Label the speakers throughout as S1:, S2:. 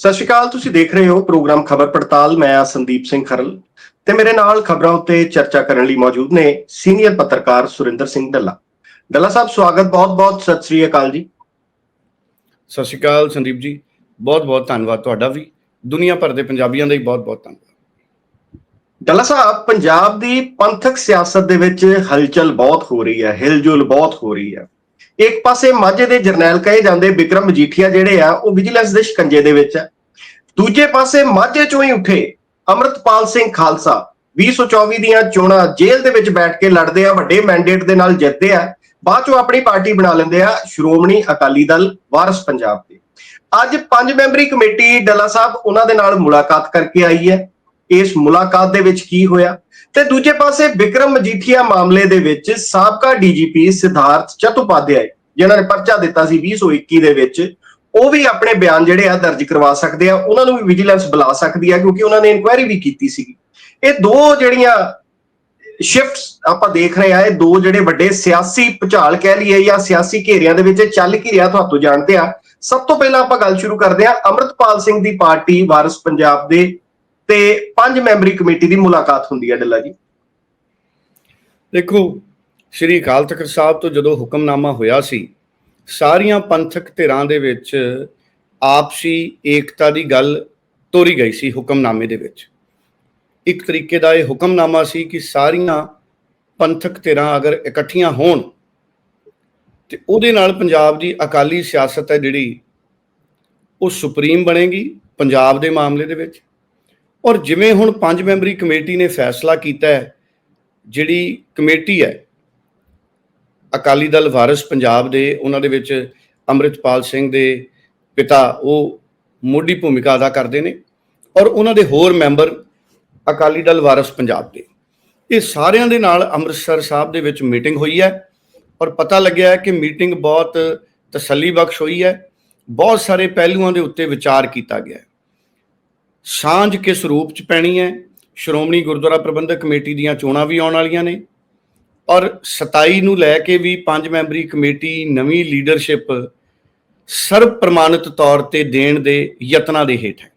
S1: ਸਤਿ ਸ਼੍ਰੀ ਅਕਾਲ ਤੁਸੀਂ ਦੇਖ ਰਹੇ ਹੋ ਪ੍ਰੋਗਰਾਮ ਖਬਰ ਪੜਤਾਲ। ਮੈਂ ਆ ਸੰਦੀਪ ਸਿੰਘ ਖਰਲ ਤੇ ਮੇਰੇ ਨਾਲ ਖਬਰਾਂ ਉੱਤੇ ਚਰਚਾ ਕਰਨ ਲਈ ਮੌਜੂਦ ਨੇ ਸੀਨੀਅਰ ਪੱਤਰਕਾਰ ਸੁਰਿੰਦਰ ਸਿੰਘ ਡੱਲਾ। ਡੱਲਾ ਸਾਹਿਬ ਸਵਾਗਤ ਬਹੁਤ-ਬਹੁਤ ਸਤਿ ਸ਼੍ਰੀ ਅਕਾਲ ਜੀ।
S2: ਸਤਿ ਸ਼੍ਰੀ ਅਕਾਲ ਸੰਦੀਪ ਜੀ ਬਹੁਤ ਬਹੁਤ ਧੰਨਵਾਦ ਤੁਹਾਡਾ ਵੀ। ਦੁਨੀਆ ਭਰ ਦੇ ਪੰਜਾਬੀਆਂ ਦਾ ਹੀ ਬਹੁਤ ਬਹੁਤ ਧੰਨਵਾਦ।
S1: ਡੱਲਾ ਸਾਹਿਬ ਪੰਜਾਬ ਦੀ ਪੰਥਕ ਸਿਆਸਤ ਦੇ ਵਿੱਚ ਹਲਚਲ ਬਹੁਤ ਹੋ ਰਹੀ ਹੈ ਹਿਲਜੁਲ ਬਹੁਤ ਹੋ ਰਹੀ ਹੈ। ਇੱਕ ਪਾਸੇ ਮਾਝੇ ਦੇ ਜਰਨੈਲ ਕਹੇ ਜਾਂਦੇ ਵਿਕਰਮ ਮਜੀਠੀਆ ਜਿਹੜੇ ਆ, ਉਹ ਵਿਜੀਲੈਂਸ ਦੇ ਸ਼ਿਕੰਜੇ ਦੇ ਵਿੱਚ ਹੈ ਦੂਜੇ ਪਾਸੇ ਮਾਝੇ ਚੋਂ ਹੀ ਉੱਠੇ ਅਮਰਤਪਾਲ ਸਿੰਘ ਖਾਲਸਾ। 2024 ਦੀਆਂ ਚੋਣਾਂ ਜੇਲ੍ਹ ਦੇ ਵਿੱਚ ਬੈਠ ਕੇ ਲੜਦੇ ਆ, ਵੱਡੇ ਮੈਂਡੇਟ ਦੇ ਨਾਲ ਜਿੱਤਦੇ ਆ। ਬਾਅਦ ਚੋਂ ਆਪਣੀ ਪਾਰਟੀ ਬਣਾ ਲੈਂਦੇ ਆ ਸ਼੍ਰੋਮਣੀ ਅਕਾਲੀ ਦਲ ਵਾਰਸ ਪੰਜਾਬ ਦੇ। ਅੱਜ ਪੰਜ ਮੈਂਬਰੀ ਕਮੇਟੀ ਡੱਲਾ ਸਾਹਿਬ ਉਹਨਾਂ ਦੇ ਨਾਲ ਮੁਲਾਕਾਤ ਕਰਕੇ ਆਈ ਹੈ। ਇਸ ਮੁਲਾਕਾਤ ਦੇ ਵਿੱਚ ਕੀ ਹੋਇਆ? ਤੇ ਦੂਜੇ ਪਾਸੇ ਵਿਕਰਮ ਮਜੀਠੀਆ ਮਾਮਲੇ ਦੇ ਵਿੱਚ ਸਾਬਕਾ ਡੀਜੀਪੀ ਸਿਧਾਰਥ ਚਤੁਪਾਧਿਆਏ ਜਿਨ੍ਹਾਂ ਨੇ ਪਰਚਾ ਦਿੱਤਾ ਸੀ 2021 ਦੇ ਵਿੱਚ, ਉਹ ਵੀ ਆਪਣੇ ਬਿਆਨ ਜਿਹੜੇ ਆ ਦਰਜ ਕਰਵਾ ਸਕਦੇ ਆ, ਉਹਨਾਂ ਨੂੰ ਵੀ ਵਿਜੀਲੈਂਸ ਬੁਲਾ ਸਕਦੀ ਆ, ਕਿਉਂਕਿ ਉਹਨਾਂ ਨੇ ਇਨਕੁਆਇਰੀ ਵੀ ਕੀਤੀ ਸੀਗੀ। ਇਹ ਦੋ ਜਿਹੜੀਆਂ ਸ਼ਿਫਟਸ ਆਪਾਂ ਦੇਖ ਰਹੇ ਆ, ਇਹ ਦੋ ਜਿਹੜੇ ਵੱਡੇ ਸਿਆਸੀ ਭੁਚਾਲ ਕਹਿ ਲਈਏ ਜਾਂ ਸਿਆਸੀ ਘੇਰਿਆਂ ਦੇ ਵਿੱਚ ਇਹ ਚੱਲ ਕੀ ਰਿਹਾ ਤੁਹਾਨੂੰ ਜਾਣਦੇ ਆ। ਸਭ ਤੋਂ ਪਹਿਲਾਂ ਆਪਾਂ ਗੱਲ ਸ਼ੁਰੂ ਕਰਦੇ ਆ, ਅਮਰਤਪਾਲ ਸਿੰਘ ਦੀ ਪਾਰਟੀ ਵਾਰਸ ਪੰਜਾਬ ਦੇ ਤੇ ਪੰਜ ਮੈਂਬਰੀ ਕਮੇਟੀ ਦੀ ਮੁਲਾਕਾਤ ਹੁੰਦੀ ਹੈ ਡੱਲਾ ਜੀ।
S2: ਦੇਖੋ, ਸ਼੍ਰੀ ਅਕਾਲ ਤਖਤ ਸਾਹਿਬ ਤੋਂ ਜਦੋਂ ਹੁਕਮਨਾਮਾ ਹੋਇਆ ਸੀ, ਸਾਰੀਆਂ ਪੰਥਕ ਧਿਰਾਂ ਦੇ ਵਿੱਚ ਆਪਸੀ ਏਕਤਾ ਦੀ ਗੱਲ ਤੋਰੀ ਗਈ ਸੀ ਹੁਕਮਨਾਮੇ ਦੇ ਵਿੱਚ। ਇੱਕ ਤਰੀਕੇ ਦਾ ਇਹ ਹੁਕਮਨਾਮਾ ਸੀ ਕਿ ਸਾਰੀਆਂ ਪੰਥਕ ਧਿਰਾਂ ਅਗਰ ਇਕੱਠੀਆਂ ਹੋਣ, ਤੇ ਉਹਦੇ ਨਾਲ ਪੰਜਾਬ ਦੀ ਅਕਾਲੀ ਸਿਆਸਤ ਹੈ ਜਿਹੜੀ, ਉਹ ਸੁਪਰੀਮ ਬਣੇਗੀ ਪੰਜਾਬ ਦੇ ਮਾਮਲੇ ਦੇ ਵਿੱਚ। ਔਰ ਜਿਵੇਂ ਹੁਣ ਪੰਜ ਮੈਂਬਰੀ ਕਮੇਟੀ ਨੇ ਫੈਸਲਾ ਕੀਤਾ ਹੈ, ਜਿਹੜੀ ਕਮੇਟੀ ਹੈ, ਅਕਾਲੀ ਦਲ ਵਾਰਿਸ ਪੰਜਾਬ ਦੇ, ਉਹਨਾਂ ਦੇ ਵਿੱਚ ਅੰਮ੍ਰਿਤਪਾਲ ਸਿੰਘ ਦੇ ਪਿਤਾ ਉਹ ਮੋਢੀ ਭੂਮਿਕਾ ਅਦਾ ਕਰਦੇ ਨੇ ਔਰ ਉਹਨਾਂ ਦੇ ਹੋਰ ਮੈਂਬਰ ਅਕਾਲੀ ਦਲ ਵਾਰਿਸ ਪੰਜਾਬ ਦੇ। ਇਹ ਸਾਰਿਆਂ ਦੇ ਨਾਲ ਅੰਮ੍ਰਿਤਸਰ ਸਾਹਿਬ ਦੇ ਵਿੱਚ ਮੀਟਿੰਗ ਹੋਈ ਹੈ ਔਰ ਪਤਾ ਲੱਗਿਆ ਕਿ ਮੀਟਿੰਗ ਬਹੁਤ ਤਸੱਲੀਬਖਸ਼ ਹੋਈ ਹੈ, ਬਹੁਤ ਸਾਰੇ ਪਹਿਲੂਆਂ ਦੇ ਉੱਤੇ ਵਿਚਾਰ ਕੀਤਾ ਗਿਆ ਸਾਂਝ ਕਿਸ ਰੂਪ ਚ ਪੈਣੀ ਹੈ? ਸ਼੍ਰੋਮਣੀ ਗੁਰਦੁਆਰਾ ਪ੍ਰਬੰਧਕ ਕਮੇਟੀ ਦੀਆਂ ਚੋਣਾਂ ਵੀ ਆਉਣ ਵਾਲੀਆਂ ਨੇ। ਔਰ 27 ਨੂੰ ਲੈ ਕੇ ਵੀ ਪੰਜ ਮੈਂਬਰੀ ਕਮੇਟੀ ਨਵੀਂ ਲੀਡਰਸ਼ਿਪ ਸਰਵ ਪ੍ਰਮਾਣਿਤ ਤੌਰ ਤੇ ਦੇਣ ਦੇ ਯਤਨਾਂ ਦੇ ਹੇਠ ਹੈ।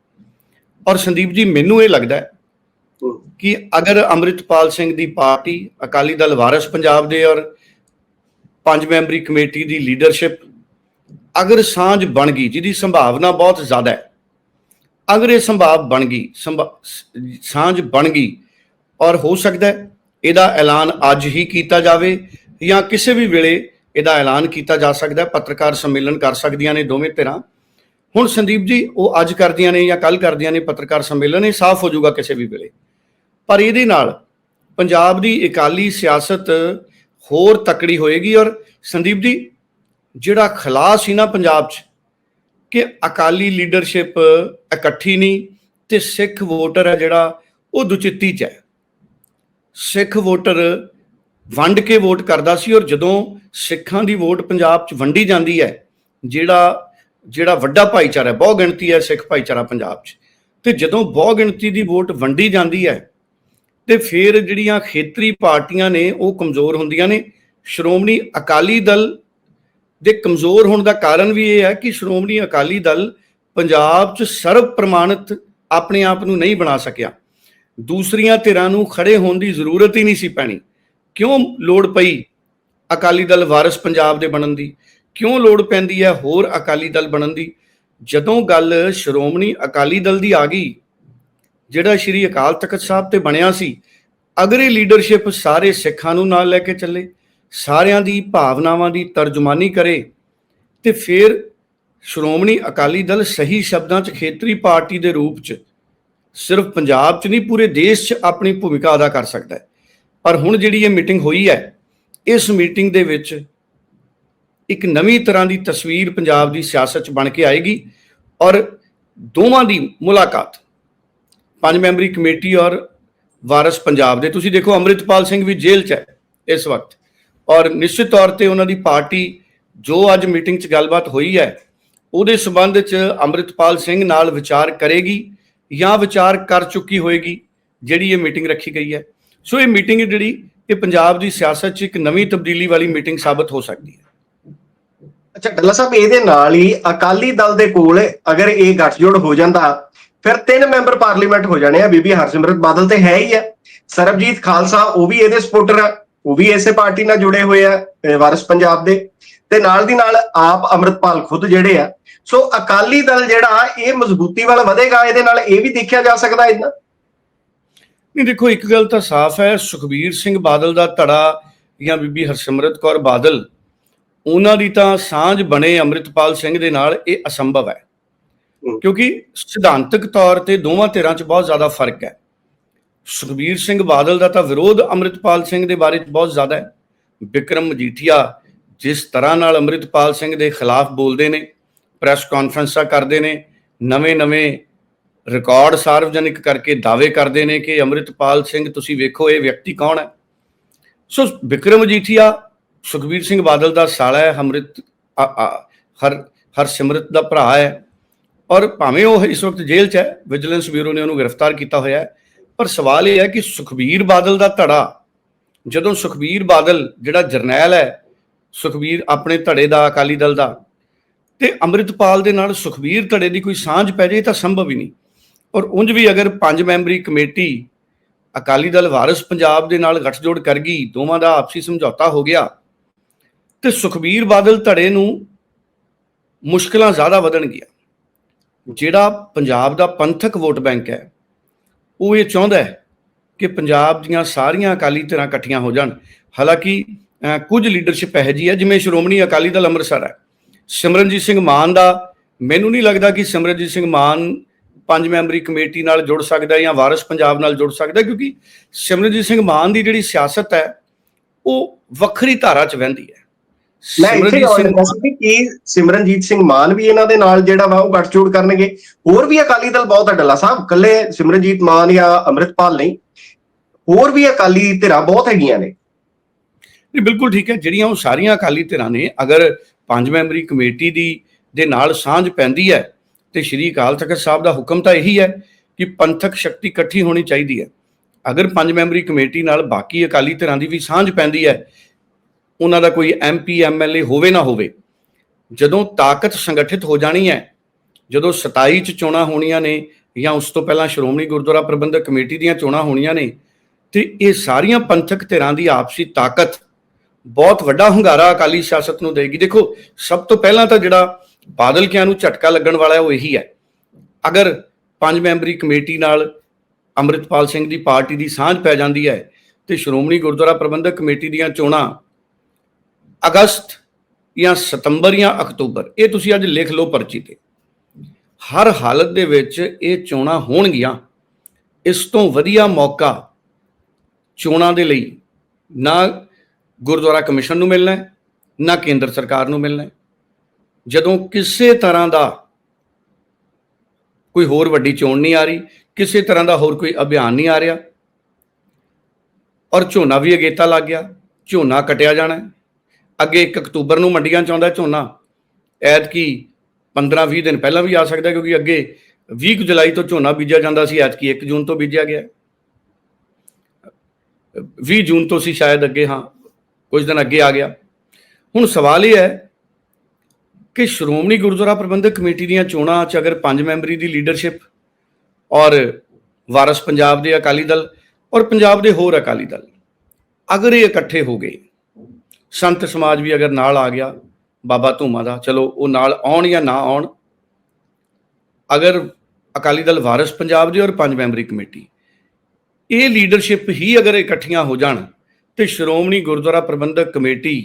S2: ਔਰ ਸੰਦੀਪ ਜੀ, ਮੈਨੂੰ ਇਹ ਲੱਗਦਾ ਹੈ ਕਿ ਅਗਰ ਅੰਮ੍ਰਿਤਪਾਲ ਸਿੰਘ ਦੀ ਪਾਰਟੀ, ਅਕਾਲੀ ਦਲ ਵਾਰਸ ਪੰਜਾਬ ਦੇ ਔਰ ਪੰਜ ਮੈਂਬਰੀ ਕਮੇਟੀ ਦੀ ਲੀਡਰਸ਼ਿਪ ਅਗਰ ਸਾਂਝ ਬਣ ਗਈ, ਜਿਹਦੀ ਸੰਭਾਵਨਾ ਬਹੁਤ ਜ਼ਿਆਦਾ ਹੈ ਅਗਰ ਇਹ ਸੰਭਾਵ ਬਣ ਗਈ ਸਾਂਝ ਬਣ ਗਈ ਔਰ ਹੋ ਸਕਦਾ ਹੈ ਇਹਦਾ ਐਲਾਨ ਅੱਜ ਹੀ ਕੀਤਾ ਜਾਵੇ ਜਾਂ ਕਿਸੇ ਵੀ ਵੇਲੇ ਇਹਦਾ ਐਲਾਨ ਕੀਤਾ ਜਾ ਸਕਦਾ ਹੈ, ਪੱਤਰਕਾਰ ਸੰਮੇਲਨ ਕਰ ਸਕਦੀਆਂ ਨੇ ਦੋਵੇਂ ਧਿਰਾਂ। ਹੁਣ ਸੰਦੀਪ ਜੀ, ਉਹ ਅੱਜ ਕਰਦੀਆਂ ਨੇ ਜਾਂ ਕੱਲ ਕਰਦੀਆਂ ਨੇ ਪੱਤਰਕਾਰ ਸੰਮੇਲਨ, ਇਹ ਸਾਫ਼ ਹੋ ਜਾਊਗਾ ਕਿਸੇ ਵੀ ਵੇਲੇ। ਪਰ ਇਹਦੇ ਨਾਲ ਪੰਜਾਬ ਦੀ ਇਕਾਲੀ ਸਿਆਸਤ ਹੋਰ ਤਕੜੀ ਹੋਏਗੀ ਔਰ ਸੰਦੀਪ ਜੀ, ਜਿਹੜਾ ਖਲਾਸ ਸੀ ਨਾ ਪੰਜਾਬ 'ਚ ਕਿ ਅਕਾਲੀ ਲੀਡਰਸ਼ਿਪ ਇਕੱਠੀ ਨਹੀਂ ਤੇ ਸਿੱਖ ਵੋਟਰ ਹੈ ਜਿਹੜਾ ਉਹ ਦੁਚਿੱਤੀ 'ਚ ਹੈ। ਸਿੱਖ ਵੋਟਰ ਵੰਡ ਕੇ ਵੋਟ ਕਰਦਾ ਸੀ ਔਰ ਜਦੋਂ ਸਿੱਖਾਂ ਦੀ ਵੋਟ ਪੰਜਾਬ 'ਚ ਵੰਡੀ ਜਾਂਦੀ ਹੈ, ਜਿਹੜਾ ਜਿਹੜਾ ਵੱਡਾ ਭਾਈਚਾਰਾ ਹੈ ਬਹੁ ਗਿਣਤੀ ਹੈ ਸਿੱਖ ਭਾਈਚਾਰਾ ਪੰਜਾਬ 'ਚ। ਤੇ ਜਦੋਂ ਬਹੁ ਗਿਣਤੀ ਦੀ ਵੋਟ ਵੰਡੀ ਜਾਂਦੀ ਹੈ, ਤੇ ਫਿਰ ਜਿਹੜੀਆਂ ਖੇਤਰੀ ਪਾਰਟੀਆਂ ਨੇ ਉਹ ਕਮਜ਼ੋਰ ਹੁੰਦੀਆਂ ਨੇ। ਸ਼੍ਰੋਮਣੀ ਅਕਾਲੀ ਦਲ ਦੇ ਕਮਜ਼ੋਰ ਹੋਣ ਦਾ ਕਾਰਨ ਵੀ ਇਹ ਹੈ ਕਿ ਸ਼੍ਰੋਮਣੀ ਅਕਾਲੀ ਦਲ ਪੰਜਾਬ 'ਚ ਸਰਵ ਪ੍ਰਮਾਣਿਤ ਆਪਣੇ ਆਪ ਨੂੰ ਨਹੀਂ ਬਣਾ ਸਕਿਆ। ਦੂਸਰੀਆਂ ਧਿਰਾਂ ਨੂੰ ਖੜੇ ਹੋਣ ਦੀ ਜ਼ਰੂਰਤ ਹੀ ਨਹੀਂ ਸੀ ਪੈਣੀ। ਕਿਉਂ ਲੋੜ ਪਈ ਅਕਾਲੀ ਦਲ ਵਾਰਿਸ ਪੰਜਾਬ ਦੇ ਬਣਨ ਦੀ? ਕਿਉਂ ਲੋੜ ਪੈਂਦੀ ਹੈ ਹੋਰ ਅਕਾਲੀ ਦਲ ਬਣਨ ਦੀ? ਜਦੋਂ ਗੱਲ ਸ਼੍ਰੋਮਣੀ ਅਕਾਲੀ ਦਲ ਦੀ ਆ ਗਈ, ਜਿਹੜਾ ਸ਼੍ਰੀ ਅਕਾਲ ਤਖਤ ਸਾਹਿਬ ਤੇ ਬਣਿਆ ਸੀ, ਅਗਰ ਲੀਡਰਸ਼ਿਪ ਸਾਰੇ ਸਿੱਖਾਂ ਨੂੰ ਨਾਲ ਲੈ ਕੇ ਚੱਲੇ। ਸਾਰਿਆਂ ਦੀ ਭਾਵਨਾਵਾਂ ਦੀ ਤਰਜਮਾਨੀ ਕਰੇ ਤੇ ਫਿਰ ਸ਼੍ਰੋਮਣੀ ਅਕਾਲੀ ਦਲ ਸਹੀ ਸ਼ਬਦਾਂ 'ਚ ਖੇਤਰੀ ਪਾਰਟੀ ਦੇ ਰੂਪ 'ਚ, ਸਿਰਫ ਪੰਜਾਬ 'ਚ ਨਹੀਂ, ਪੂਰੇ ਦੇਸ਼ 'ਚ ਆਪਣੀ ਭੂਮਿਕਾ ਅਦਾ ਕਰ ਸਕਦਾ ਹੈ। ਪਰ ਹੁਣ ਜਿਹੜੀ ਇਹ ਮੀਟਿੰਗ ਹੋਈ ਹੈ, ਇਸ ਮੀਟਿੰਗ ਦੇ ਵਿੱਚ ਇੱਕ ਨਵੀਂ ਤਰ੍ਹਾਂ ਦੀ ਤਸਵੀਰ ਪੰਜਾਬ ਦੀ ਸਿਆਸਤ 'ਚ ਬਣ ਕੇ ਆਏਗੀ ਔਰ ਦੋਵਾਂ ਦੀ ਮੁਲਾਕਾਤ ਪੰਜ ਮੈਂਬਰੀ ਕਮੇਟੀ ਔਰ ਵਾਰਸ ਪੰਜਾਬ ਦੇ। ਤੁਸੀਂ ਦੇਖੋ, ਅੰਮ੍ਰਿਤਪਾਲ ਸਿੰਘ ਵੀ ਜੇਲ੍ਹ 'ਚ ਹੈ ਇਸ ਵਕਤ। ਔਰ ਨਿਸ਼ਚਿਤ ਤੌਰ ਤੇ ਉਹਨਾਂ ਦੀ ਪਾਰਟੀ ਜੋ ਅੱਜ ਮੀਟਿੰਗ 'ਚ ਗੱਲਬਾਤ ਹੋਈ ਹੈ, ਉਹਦੇ ਸਬੰਧ 'ਚ ਅੰਮ੍ਰਿਤਪਾਲ ਸਿੰਘ ਨਾਲ ਵਿਚਾਰ ਕਰੇਗੀ ਜਾਂ ਵਿਚਾਰ ਕਰ ਚੁੱਕੀ ਹੋਏਗੀ, ਜਿਹੜੀ ਇਹ ਮੀਟਿੰਗ ਰੱਖੀ ਗਈ ਹੈ। ਸੋ ਇਹ ਮੀਟਿੰਗ ਜਿਹੜੀ, ਇਹ ਪੰਜਾਬ ਦੀ ਸਿਆਸਤ 'ਚ ਇੱਕ ਨਵੀਂ ਤਬਦੀਲੀ ਵਾਲੀ ਮੀਟਿੰਗ ਸਾਬਤ ਹੋ ਸਕਦੀ ਹੈ।
S1: ਅੱਛਾ, ਡੱਲਾ ਸਾਹਿਬ, ਇਹਦੇ ਨਾਲ ਹੀ ਅਕਾਲੀ ਦਲ ਦੇ ਕੋਲ ਅਗਰ ਇਹ ਗੱਠਜੋੜ ਹੋ ਜਾਂਦਾ, ਫਿਰ ਤਿੰਨ ਮੈਂਬਰ ਪਾਰਲੀਮੈਂਟ ਹੋ ਜਾਣੇ ਆ, ਬੀਬੀ ਹਰਸਿਮਰਤ ਬਾਦਲ ਤੇ ਹੈ ਹੀ ਆ ਸਰਬਜੀਤ ਖਾਲਸਾ, ਉਹ ਵੀ ਇਹਦੇ ਸਪੋਰਟਰ ਆ। ਉਹ ਵੀ ਇਸੇ ਪਾਰਟੀ ਨਾਲ ਜੁੜੇ ਹੋਏ ਆ ਵਾਰਿਸ ਪੰਜਾਬ ਦੇ। ਤੇ ਨਾਲ ਦੀ ਨਾਲ ਆਪ ਅਮਰਤਪਾਲ ਖੁਦ ਜਿਹੜੇ ਆ। ਸੋ ਅਕਾਲੀ ਦਲ ਜਿਹੜਾ ਇਹ ਮਜ਼ਬੂਤੀ ਵੱਲ ਵਧੇਗਾ ਇਹਦੇ ਨਾਲ ਇਹ ਵੀ ਦੇਖਿਆ ਜਾ ਸਕਦਾ ਇਦਾਂ
S2: ਨਹੀਂ ਦੇਖੋ ਇੱਕ ਗੱਲ ਤਾਂ ਸਾਫ਼ ਹੈ ਸੁਖਬੀਰ ਸਿੰਘ ਬਾਦਲ ਦਾ ਧੜਾ ਜਾਂ ਬੀਬੀ ਹਰਸਿਮਰਤ ਕੌਰ ਬਾਦਲ ਉਹਨਾਂ ਦੀ ਤਾਂ ਸਾਂਝ ਬਣੇ ਅੰਮ੍ਰਿਤਪਾਲ ਸਿੰਘ ਦੇ ਨਾਲ ਇਹ ਅਸੰਭਵ ਹੈ। ਕਿਉਂਕਿ ਸਿਧਾਂਤਕ ਤੌਰ ਤੇ ਦੋਵਾਂ ਧਿਰਾਂ 'ਚ ਬਹੁਤ ਜ਼ਿਆਦਾ ਫ਼ਰਕ ਹੈ। ਸੁਖਬੀਰ ਸਿੰਘ ਬਾਦਲ ਦਾ ਤਾਂ ਵਿਰੋਧ ਅੰਮ੍ਰਿਤਪਾਲ ਸਿੰਘ ਦੇ ਬਾਰੇ 'ਚ ਬਹੁਤ ਜ਼ਿਆਦਾ ਹੈ। ਵਿਕਰਮ ਮਜੀਠੀਆ ਜਿਸ ਤਰ੍ਹਾਂ ਨਾਲ ਅੰਮ੍ਰਿਤਪਾਲ ਸਿੰਘ ਦੇ ਖਿਲਾਫ ਬੋਲਦੇ ਨੇ, ਪ੍ਰੈਸ ਕਾਨਫਰੰਸਾਂ ਕਰਦੇ ਨੇ ਨਵੇਂ-ਨਵੇਂ ਰਿਕਾਰਡ ਸਾਰਵਜਨਿਕ ਕਰਕੇ ਦਾਅਵੇ ਕਰਦੇ ਨੇ ਕਿ ਅੰਮ੍ਰਿਤਪਾਲ ਸਿੰਘ ਤੁਸੀਂ ਵੇਖੋ ਇਹ ਵਿਅਕਤੀ ਕੌਣ ਹੈ। ਸੋ ਵਿਕਰਮ ਮਜੀਠੀਆ, ਸੁਖਬੀਰ ਸਿੰਘ ਬਾਦਲ ਦਾ ਸਾਲਾ ਹੈ, ਅੰਮ੍ਰਿਤ ਆ- ਹਰ, ਹਰਸਿਮਰਤ ਦਾ ਭਰਾ ਹੈ। ਔਰ ਭਾਵੇਂ ਉਹ ਇਸ ਵਕਤ ਜੇਲ੍ਹ 'ਚ ਹੈ, ਵਿਜੀਲੈਂਸ ਬਿਊਰੋ ਨੇ ਉਹਨੂੰ ਗ੍ਰਿਫਤਾਰ ਕੀਤਾ ਹੋਇਆ ਹੈ। ਪਰ ਸਵਾਲ ਇਹ ਹੈ ਕਿ ਸੁਖਬੀਰ ਬਾਦਲ ਦਾ ਧੜਾ, ਜਦੋਂ ਸੁਖਬੀਰ ਬਾਦਲ ਜਿਹੜਾ ਜਰਨੈਲ ਹੈ, ਸੁਖਬੀਰ ਆਪਣੇ ਧੜੇ ਦਾ, ਅਕਾਲੀ ਦਲ ਦਾ, ਤੇ ਅੰਮ੍ਰਿਤਪਾਲ ਦੇ ਨਾਲ ਸੁਖਬੀਰ ਧੜੇ ਦੀ ਕੋਈ ਸਾਂਝ ਪੈ ਜਾਏ ਤਾਂ ਸੰਭਵ ਹੀ ਨਹੀਂ। ਔਰ ਉਂਝ ਵੀ ਅਗਰ ਪੰਜ ਮੈਂਬਰੀ ਕਮੇਟੀ ਅਕਾਲੀ ਦਲ, ਵਾਰਿਸ ਪੰਜਾਬ ਦੇ ਨਾਲ ਗੱਠਜੋੜ ਕਰ ਗਈ, ਦੋਵਾਂ ਦਾ ਆਪਸੀ ਸਮਝੌਤਾ ਹੋ ਗਿਆ, ਤੇ ਸੁਖਬੀਰ ਬਾਦਲ ਧੜੇ ਨੂੰ ਮੁਸ਼ਕਲਾਂ ਜ਼ਿਆਦਾ ਵਧਣਗੀਆਂ। ਜਿਹੜਾ ਪੰਜਾਬ ਦਾ ਪੰਥਕ ਵੋਟ ਬੈਂਕ ਹੈ ਉਹ ਇਹ ਚਾਹੁੰਦਾ ਹੈ ਕਿ ਪੰਜਾਬ ਦੀਆਂ ਸਾਰੀਆਂ ਅਕਾਲੀ ਧਿਰਾਂ ਇਕੱਠੀਆਂ ਹੋ ਜਾਣ। ਹਾਲਾਂਕਿ ਕੁਝ ਲੀਡਰਸ਼ਿਪ ਇਹੋ ਜਿਹੀ ਹੈ, ਜਿਵੇਂ ਸ਼੍ਰੋਮਣੀ ਅਕਾਲੀ ਦਲ ਅੰਮ੍ਰਿਤਸਰ ਹੈ। ਸਿਮਰਨਜੀਤ ਸਿੰਘ ਮਾਨ ਦਾ ਮੈਨੂੰ ਨਹੀਂ ਲੱਗਦਾ ਕਿ ਸਿਮਰਨਜੀਤ ਸਿੰਘ ਮਾਨ ਪੰਜ ਮੈਂਬਰੀ ਕਮੇਟੀ ਨਾਲ ਜੁੜ ਸਕਦਾ ਜਾਂ ਵਾਰਿਸ ਪੰਜਾਬ ਨਾਲ ਜੁੜ ਸਕਦਾ, ਕਿਉਂਕਿ ਸਿਮਰਨਜੀਤ ਸਿੰਘ ਮਾਨ ਦੀ ਜਿਹੜੀ ਸਿਆਸਤ ਹੈ, ਉਹ ਵੱਖਰੀ ਧਾਰਾ 'ਚ ਵਹਿੰਦੀ ਹੈ।
S1: ਮੈਂ ਇੱਥੇ ਆਉਣਾ ਸੀ ਕਿ ਸਿਮਰਨਜੀਤ ਸਿੰਘ ਮਾਨ ਵੀ ਇਹਨਾਂ ਦੇ ਨਾਲ ਜਿਹੜਾ ਵਾ ਉਹ ਗੱਠਜੋੜ ਕਰਨਗੇ। ਹੋਰ ਵੀ ਅਕਾਲੀ ਦਲ ਬਹੁਤ ਹੈ ਡੱਲਾ ਸਾਹਿਬ ਇਕੱਲੇ ਸਿਮਰਨਜੀਤ ਮਾਨ ਜਾਂ ਅੰਮ੍ਰਿਤਪਾਲ ਨਹੀਂ। ਹੋਰ ਵੀ ਅਕਾਲੀ ਧਿਰਾਂ ਬਹੁਤ ਹੈਗੀਆਂ ਨੇ।
S2: ਨਹੀਂ ਬਿਲਕੁਲ ਠੀਕ ਹੈ ਜਿਹੜੀਆਂ ਉਹ ਸਾਰੀਆਂ ਅਕਾਲੀ ਧਿਰਾਂ ਨੇ ਅਗਰ ਪੰਜ ਮੈਂਬਰੀ ਕਮੇਟੀ ਦੀ ਦੇ ਨਾਲ ਸਾਂਝ ਪੈਂਦੀ ਹੈ ਤੇ ਸ਼੍ਰੀ ਅਕਾਲ ਤਖਤ ਸਾਹਿਬ ਦਾ ਹੁਕਮ ਤਾਂ ਇਹੀ ਹੈ ਕਿ ਪੰਥਕ ਸ਼ਕਤੀ ਇਕੱਠੀ ਹੋਣੀ ਚਾਹੀਦੀ ਹੈ। ਅਗਰ ਪੰਜ ਮੈਂਬਰੀ ਕਮੇਟੀ ਨਾਲ ਬਾਕੀ ਅਕਾਲੀ ਧਿਰਾਂ ਦੀ ਵੀ ਸਾਂਝ ਪੈਂਦੀ ਹੈ ਉਹਨਾਂ ਦਾ ਕੋਈ ਐਮਪੀ ਐਮਐਲਏ ਹੋਵੇ ਨਾ ਹੋਵੇ, ਜਦੋਂ ਤਾਕਤ ਸੰਗਠਿਤ ਹੋ ਜਾਣੀ ਹੈ, ਜਦੋਂ 27 ਚ ਚੋਣਾਂ ਹੋਣੀਆਂ ਨੇ ਜਾਂ ਉਸ ਤੋਂ ਪਹਿਲਾਂ ਸ਼੍ਰੋਮਣੀ ਗੁਰਦੁਆਰਾ ਪ੍ਰਬੰਧਕ ਕਮੇਟੀ ਦੀਆਂ ਚੋਣਾਂ ਹੋਣੀਆਂ ਨੇ, ਤੇ ਇਹ ਸਾਰੀਆਂ ਪੰਥਕ ਧਿਰਾਂ ਦੀ ਆਪਸੀ ਤਾਕਤ ਬਹੁਤ ਵੱਡਾ ਹੁੰਗਾਰਾ ਅਕਾਲੀ ਸਿਆਸਤ ਨੂੰ ਦੇਗੀ। ਦੇਖੋ, ਸਭ ਤੋਂ ਪਹਿਲਾਂ ਤਾਂ ਜਿਹੜਾ ਬਾਦਲ ਕਿਆਂ ਨੂੰ ਝਟਕਾ ਲੱਗਣ ਵਾਲਾ ਹੈ ਉਹ ਇਹੀ ਹੈ। ਅਗਰ ਪੰਜ ਮੈਂਬਰੀ ਕਮੇਟੀ ਨਾਲ ਅੰਮ੍ਰਿਤਪਾਲ ਸਿੰਘ ਦੀ ਪਾਰਟੀ ਦੀ ਸਾਂਝ ਪੈ ਜਾਂਦੀ ਹੈ ਤੇ ਸ਼੍ਰੋਮਣੀ ਗੁਰਦੁਆਰਾ ਪ੍ਰਬੰਧਕ ਕਮੇਟੀ ਦੀਆਂ ਚੋਣਾਂ ਅਗਸਤ ਜਾਂ ਸਤੰਬਰ ਜਾਂ ਅਕਤੂਬਰ, ਇਹ ਤੁਸੀਂ ਅੱਜ ਲਿਖ ਲਓ ਪਰਚੀ ਤੇ ਹਰ ਹਾਲਤ ਦੇ ਵਿੱਚ ਇਹ ਚੋਣਾਂ ਹੋਣਗੀਆਂ ਇਸ ਤੋਂ ਵਧੀਆ ਮੌਕਾ ਚੋਣਾਂ ਦੇ ਲਈ ਨਾ ਗੁਰਦੁਆਰਾ ਕਮਿਸ਼ਨ ਨੂੰ ਮਿਲਣਾ ਹੈ, ਨਾ ਕੇਂਦਰ ਸਰਕਾਰ ਨੂੰ ਮਿਲਣਾ ਹੈ ਜਦੋਂ ਕਿਸੇ ਤਰ੍ਹਾਂ ਦਾ ਕੋਈ ਹੋਰ ਵੱਡੀ ਚੋਣ ਨਹੀਂ ਆ ਰਹੀ, ਕਿਸੇ ਤਰ੍ਹਾਂ ਦਾ ਹੋਰ ਕੋਈ ਅਭਿਆਨ ਨਹੀਂ ਆ ਰਿਹਾ, ਔਰ ਝੋਨਾ ਵੀ ਅਗੇਤਾ ਲੱਗ ਗਿਆ, ਝੋਨਾ ਕਟਿਆ ਜਾਣਾ ਹੈ। ਅੱਗੇ 1 ਅਕਤੂਬਰ ਨੂੰ ਮੰਡੀਆਂ ਚ ਆਉਂਦਾ ਝੋਨਾ ਐਤਕੀ 15 20 ਦਿਨ ਪਹਿਲਾਂ ਵੀ ਆ ਸਕਦਾ ਕਿਉਂਕਿ ਅੱਗੇ 20 ਕੁ ਜੁਲਾਈ ਤੋਂ ਝੋਨਾ ਬੀਜਿਆ ਜਾਂਦਾ ਸੀ, ਐਤਕੀ 1 ਜੂਨ ਤੋਂ ਬੀਜਿਆ ਗਿਆ ਹੈ। 20 ਜੂਨ ਤੋਂ ਸੀ ਸ਼ਾਇਦ ਅੱਗੇ, ਹਾਂ, ਕੁਝ ਦਿਨ ਅੱਗੇ ਆ ਗਿਆ ਹੁਣ ਸਵਾਲ ਇਹ ਹੈ ਕਿ ਸ਼੍ਰੋਮਣੀ ਗੁਰਦੁਆਰਾ ਪ੍ਰਬੰਧਕ ਕਮੇਟੀ ਦੀਆਂ ਚੋਣਾਂ 'ਚ ਅਗਰ ਪੰਜ ਮੈਂਬਰੀ ਦੀ ਲੀਡਰਸ਼ਿਪ ਔਰ ਵਾਰਸ ਪੰਜਾਬ ਦੇ ਅਕਾਲੀ ਦਲ ਔਰ ਪੰਜਾਬ ਦੇ ਹੋਰ ਅਕਾਲੀ ਦਲ ਅਗਰ ਇਹ ਇਕੱਠੇ ਹੋ ਗਏ ਸੰਤ ਸਮਾਜ ਵੀ ਅਗਰ ਨਾਲ ਆ ਗਿਆ, ਬਾਬਾ ਧੂਮਾ ਦਾ, ਚਲੋ ਉਹ ਨਾਲ ਆਉਣ ਜਾਂ ਨਾ ਆਉਣ, ਅਗਰ ਅਕਾਲੀ ਦਲ ਵਾਰਿਸ ਪੰਜਾਬ ਦੀ ਔਰ ਪੰਜ ਮੈਂਬਰੀ ਕਮੇਟੀ, ਇਹ ਲੀਡਰਸ਼ਿਪ ਹੀ ਅਗਰ ਇਕੱਠੀਆਂ ਹੋ ਜਾਣ ਤੇ ਸ਼੍ਰੋਮਣੀ ਗੁਰਦੁਆਰਾ ਪ੍ਰਬੰਧਕ ਕਮੇਟੀ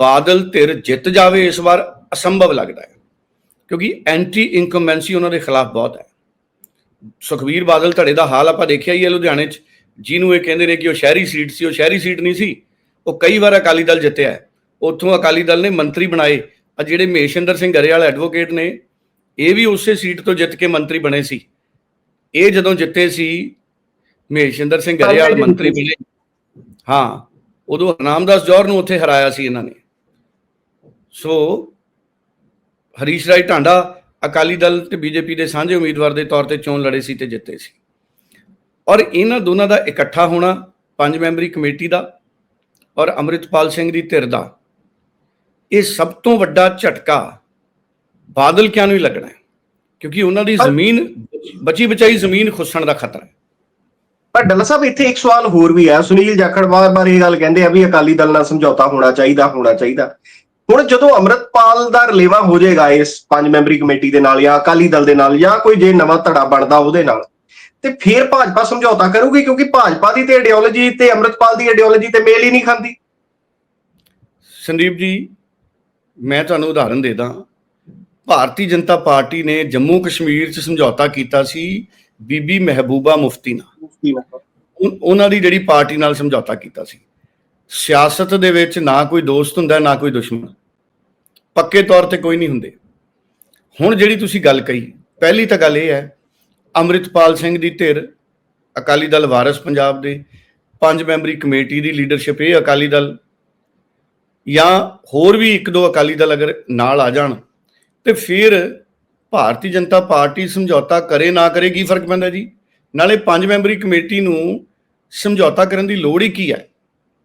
S2: ਬਾਦਲ ਧਿਰ ਜਿੱਤ ਜਾਵੇ, ਇਸ ਵਾਰ ਅਸੰਭਵ ਲੱਗਦਾ ਹੈ। ਕਿਉਂਕਿ ਐਂਟੀ ਇਨਕੰਬੈਂਸੀ ਉਹਨਾਂ ਦੇ ਖਿਲਾਫ ਬਹੁਤ ਹੈ। ਸੁਖਬੀਰ ਬਾਦਲ ਧੜੇ ਦਾ ਹਾਲ ਆਪਾਂ ਦੇਖਿਆ ਹੀ ਹੈ ਲੁਧਿਆਣੇ 'ਚ, ਜਿਹਨੂੰ ਇਹ ਕਹਿੰਦੇ ਨੇ ਕਿ ਉਹ ਸ਼ਹਿਰੀ ਸੀਟ ਸੀ, ਉਹ ਸ਼ਹਿਰੀ ਸੀਟ ਨਹੀਂ ਸੀ। ਉਹ ਕਈ ਵਾਰ ਅਕਾਲੀ ਦਲ ਜਿੱਤਿਆ ਹੈ। ਉੱਥੋਂ ਅਕਾਲੀ ਦਲ ਨੇ ਮੰਤਰੀ ਬਣਾਏ। ਆ ਜਿਹੜੇ ਮਹੇਸ਼ਿੰਦਰ ਸਿੰਘ ਗਰੇਵਾਲ ਐਡਵੋਕੇਟ ਨੇ ਇਹ ਵੀ ਉਸੇ ਸੀਟ ਤੋਂ ਜਿੱਤ ਕੇ ਮੰਤਰੀ ਬਣੇ ਸੀ। ਇਹ ਜਦੋਂ ਜਿੱਤੇ ਸੀ ਮਹੇਸ਼ਿੰਦਰ ਸਿੰਘ ਗਰੇਵਾਲ ਮੰਤਰੀ ਬਣੇ। ਹਾਂ ਉਦੋਂ ਹਰਨਾਮਦਾਸ ਜੌਹਰ ਨੂੰ ਉੱਥੇ ਹਰਾਇਆ ਸੀ ਇਹਨਾਂ ਨੇ। ਸੋ ਹਰੀਸ਼ ਰਾਏ ਢਾਂਡਾ ਅਕਾਲੀ ਦਲ ਤੇ ਬੀਜੇਪੀ ਦੇ ਸਾਂਝੇ ਉਮੀਦਵਾਰ ਦੇ ਤੌਰ ਤੇ ਚੋਣ ਲੜੇ ਸੀ ਤੇ ਜਿੱਤੇ ਸੀ। ਔਰ ਇਹਨਾਂ ਦੋਨਾਂ ਦਾ ਇਕੱਠਾ ਹੋਣਾ ਪੰਜ ਮੈਂਬਰੀ ਕਮੇਟੀ ਦਾ ਔਰ ਅੰਮ੍ਰਿਤਪਾਲ ਸਿੰਘ ਦੀ ਧਿਰ ਦਾ। ਇਹ ਸਭ ਤੋਂ ਵੱਡਾ ਝਟਕਾ ਬਾਦਲ ਕਿਆਂ ਨੂੰ ਹੀ ਲੱਗਣਾ ਹੈ? ਕਿਉਂਕਿ ਉਹਨਾਂ ਦੀ ਜ਼ਮੀਨ ਬਚੀ ਬਚਾਈ ਜ਼ਮੀਨ ਖੁੱਸਣ ਦਾ ਖਤਰਾ ਹੈ।
S1: ਪਰ ਡੱਲਾ ਸਾਹਿਬ ਇੱਥੇ ਇੱਕ ਸਵਾਲ ਹੋਰ ਵੀ ਹੈ। ਸੁਨੀਲ ਜਾਖੜ ਬਾਰ-ਬਾਰ ਇਹ ਗੱਲ ਕਹਿੰਦੇ ਆ ਵੀ ਅਕਾਲੀ ਦਲ ਨਾਲ ਸਮਝੌਤਾ ਹੋਣਾ ਚਾਹੀਦਾ ਹੋਣਾ ਚਾਹੀਦਾ। ਹੁਣ ਜਦੋਂ ਅੰਮ੍ਰਿਤਪਾਲ ਦਾ ਰਲੇਵਾ ਹੋ ਜਾਏਗਾ ਇਸ ਪੰਜ ਮੈਂਬਰੀ ਕਮੇਟੀ ਦੇ ਨਾਲ ਜਾਂ ਅਕਾਲੀ ਦਲ ਦੇ ਨਾਲ ਜਾਂ ਕੋਈ ਜੇ ਨਵਾਂ ਧੜਾ ਬਣਦਾ ਉਹਦੇ ਨਾਲ ਤੇ ਫਿਰ ਭਾਜਪਾ ਸਮਝੌਤਾ ਕਰੂਗੀ ਕਿਉਂਕਿ ਭਾਜਪਾ ਦੀ ਤੇ ਆਈਡੀਓਲੋਜੀ ਤੇ ਅੰਮ੍ਰਿਤਪਾਲ ਦੀ ਆਈਡੀਓਲੋਜੀ ਤੇ ਮੇਲ ਹੀ ਨਹੀਂ ਖਾਂਦੀ।
S2: ਸੰਦੀਪ ਜੀ ਮੈਂ ਤੁਹਾਨੂੰ ਉਦਾਹਰਨ ਦੇ ਦਾਂ। ਭਾਰਤੀ ਜਨਤਾ ਪਾਰਟੀ ਨੇ ਜੰਮੂ ਕਸ਼ਮੀਰ 'ਚ ਸਮਝੌਤਾ ਕੀਤਾ ਸੀ ਬੀਬੀ ਮਹਿਬੂਬਾ ਮੁਫਤੀ ਨਾਲ। ਉਹਨਾਂ ਦੀ ਜਿਹੜੀ ਪਾਰਟੀ ਨਾਲ ਸਮਝੌਤਾ ਕੀਤਾ ਸੀ। ਸਿਆਸਤ ਦੇ ਵਿੱਚ ਨਾ ਕੋਈ ਦੋਸਤ ਹੁੰਦਾ ਨਾ ਕੋਈ ਦੁਸ਼ਮਣ। ਪੱਕੇ ਤੌਰ ਤੇ ਕੋਈ ਨਹੀਂ ਹੁੰਦੇ। ਹੁਣ ਜਿਹੜੀ ਤੁਸੀਂ ਗੱਲ ਕਹੀ ਪਹਿਲੀ ਤਾਂ ਗੱਲ ਇਹ ਹੈ ਅੰਮ੍ਰਿਤਪਾਲ ਸਿੰਘ ਦੀ ਧਿਰ, ਅਕਾਲੀ ਦਲ ਵਾਰਿਸ ਪੰਜਾਬ ਦੇ, ਪੰਜ ਮੈਂਬਰੀ ਕਮੇਟੀ ਦੀ ਲੀਡਰਸ਼ਿਪ, ਇਹ ਅਕਾਲੀ ਦਲ। ਜਾਂ ਹੋਰ ਵੀ ਇੱਕ ਦੋ ਅਕਾਲੀ ਦਲ ਅਗਰ ਨਾਲ ਆ ਜਾਣ, ਤੇ ਫਿਰ ਭਾਰਤੀ ਜਨਤਾ ਪਾਰਟੀ ਸਮਝੌਤਾ ਕਰੇ ਨਾ ਕਰੇ, ਕੀ ਫ਼ਰਕ ਪੈਂਦਾ ਜੀ? ਨਾਲੇ ਪੰਜ ਮੈਂਬਰੀ ਕਮੇਟੀ ਨੂੰ ਸਮਝੌਤਾ ਕਰਨ ਦੀ ਲੋੜ ਹੀ ਕੀ ਹੈ?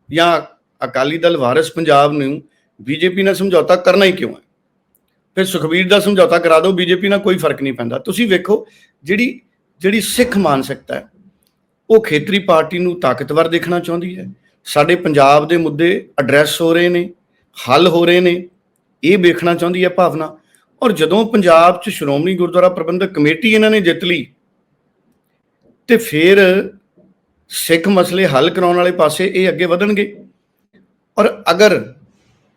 S2: ਜਾਂ ਅਕਾਲੀ ਦਲ ਵਾਰਿਸ ਪੰਜਾਬ ਨੂੰ ਬੀਜੇਪੀ ਨਾਲ ਸਮਝੌਤਾ ਕਰਨਾ ਹੀ ਕਿਉਂ ਹੈ? ਫਿਰ ਸੁਖਬੀਰ ਦਾ ਸਮਝੌਤਾ ਕਰਾ ਦਿਓ, ਬੀਜੇਪੀ ਨਾਲ ਕੋਈ ਫ਼ਰਕ ਨਹੀਂ ਪੈਂਦਾ। ਤੁਸੀਂ ਵੇਖੋ, ਜਿਹੜੀ ਜਿਹੜੀ ਸਿੱਖ ਮਾਨਸਿਕਤਾ ਹੈ, ਉਹ ਖੇਤਰੀ ਪਾਰਟੀ ਨੂੰ ਤਾਕਤਵਰ ਦੇਖਣਾ ਚਾਹੁੰਦੀ ਹੈ। ਸਾਡੇ ਪੰਜਾਬ ਦੇ ਮੁੱਦੇ ਐਡਰੈਸ ਹੋ ਰਹੇ ਨੇ, ਹੱਲ ਹੋ ਰਹੇ ਨੇ, ਇਹ ਵੇਖਣਾ ਚਾਹੁੰਦੀ ਹੈ ਭਾਵਨਾ। ਔਰ ਜਦੋਂ ਪੰਜਾਬ 'ਚ ਸ਼੍ਰੋਮਣੀ ਗੁਰਦੁਆਰਾ ਪ੍ਰਬੰਧਕ ਕਮੇਟੀ ਇਹਨਾਂ ਨੇ ਜਿੱਤ ਲਈ, ਤੇ ਫਿਰ ਸਿੱਖ ਮਸਲੇ ਹੱਲ ਕਰਾਉਣ ਵਾਲੇ ਪਾਸੇ ਇਹ ਅੱਗੇ ਵਧਣਗੇ। ਔਰ ਅਗਰ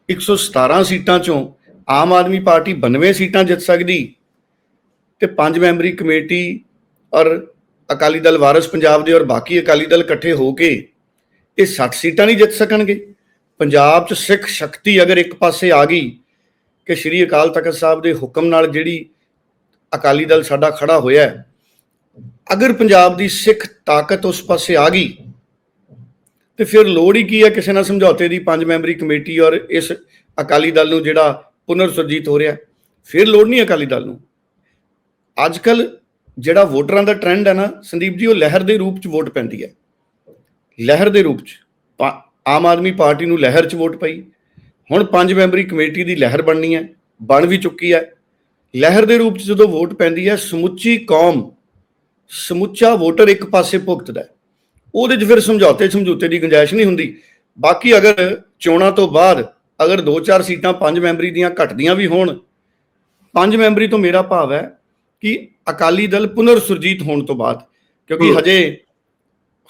S2: 117 ਸੀਟਾਂ ਚੋਂ ਆਮ ਆਦਮੀ ਪਾਰਟੀ 92 ਸੀਟਾਂ ਜਿੱਤ ਸਕਦੀ ਤੇ ਪੰਜ ਮੈਂਬਰੀ ਕਮੇਟੀ ਔਰ ਅਕਾਲੀ ਦਲ ਵਾਰਿਸ ਪੰਜਾਬ ਦੇ ਔਰ ਬਾਕੀ ਅਕਾਲੀ ਦਲ ਇਕੱਠੇ ਹੋ ਕੇ ਇਹ 60 ਸੀਟਾਂ ਨਹੀਂ ਜਿੱਤ ਸਕਣਗੇ। ਪੰਜਾਬ 'ਚ ਸਿੱਖ ਸ਼ਕਤੀ ਅਗਰ ਇੱਕ ਪਾਸੇ ਆ ਗਈ ਕਿ ਸ਼੍ਰੀ ਅਕਾਲ ਤਖਤ ਸਾਹਿਬ ਦੇ ਹੁਕਮ ਨਾਲ ਜਿਹੜੀ ਅਕਾਲੀ ਦਲ ਸਾਡਾ ਖੜਾ ਹੋਇਆ ਹੈ, ਅਗਰ ਪੰਜਾਬ ਦੀ ਸਿੱਖ ਤਾਕਤ ਉਸ ਪਾਸੇ ਆ ਗਈ, ਤੇ ਫਿਰ ਲੋੜ ਹੀ ਕੀ ਹੈ ਕਿਸੇ ਨਾਲ ਸਮਝੌਤੇ ਦੀ ਪੰਜ ਮੈਂਬਰੀ ਕਮੇਟੀ ਔਰ ਇਸ ਅਕਾਲੀ ਦਲ ਨੂੰ ਜਿਹੜਾ ਪੁਨਰ ਸੁਰਜੀਤ ਹੋ ਰਿਹਾ। ਫਿਰ ਲੋੜ ਨਹੀਂ ਅਕਾਲੀ ਦਲ ਨੂੰ। ਅੱਜ ਕੱਲ ਜਿਹੜਾ ਵੋਟਰਾਂ ਦਾ ਟ੍ਰੈਂਡ ਹੈ ਨਾ, ਸੰਦੀਪ ਜੀ, ਉਹ ਲਹਿਰ ਦੇ ਰੂਪ ਚ ਵੋਟ ਪੈਂਦੀ ਹੈ। ਲਹਿਰ ਦੇ ਰੂਪ ਚ। ਪਾ- ਆਮ ਆਦਮੀ ਪਾਰਟੀ ਨੂੰ ਲਹਿਰ ਚ ਵੋਟ ਪਈ। ਹੁਣ ਪੰਜ ਮੈਂਬਰੀ ਕਮੇਟੀ ਦੀ ਲਹਿਰ ਬਣਨੀ ਹੈ, ਬਣ ਵੀ ਚੁੱਕੀ ਹੈ। ਲਹਿਰ ਦੇ ਰੂਪ ਚ ਜਦੋਂ ਵੋਟ ਪੈਂਦੀ ਹੈ, ਸਮੁੱਚੀ ਕੌਮ, ਸਮੁੱਚਾ ਵੋਟਰ ਇੱਕ ਪਾਸੇ ਭੁਗਤਦਾ ਹੈ। ਉਹਦੇ 'ਚ ਫਿਰ ਸਮਝੌਤੇ ਸਮਝੌਤੇ ਦੀ ਗੁੰਜਾਇਸ਼ ਨਹੀਂ ਹੁੰਦੀ। ਬਾਕੀ ਅਗਰ ਚੋਣਾਂ ਤੋਂ ਬਾਅਦ ਅਗਰ 2-4 ਸੀਟਾਂ ਪੰਜ ਮੈਂਬਰੀ ਦੀਆਂ ਘਟਦੀਆਂ ਵੀ ਹੋਣ ਪੰਜ ਮੈਂਬਰੀ ਤੋਂ ਮੇਰਾ ਭਾਵ ਹੈ ਕਿ ਅਕਾਲੀ ਦਲ ਪੁਨਰ ਸੁਰਜੀਤ ਹੋਣ ਤੋਂ ਬਾਅਦ ਕਿਉਂਕਿ। ਹਜੇ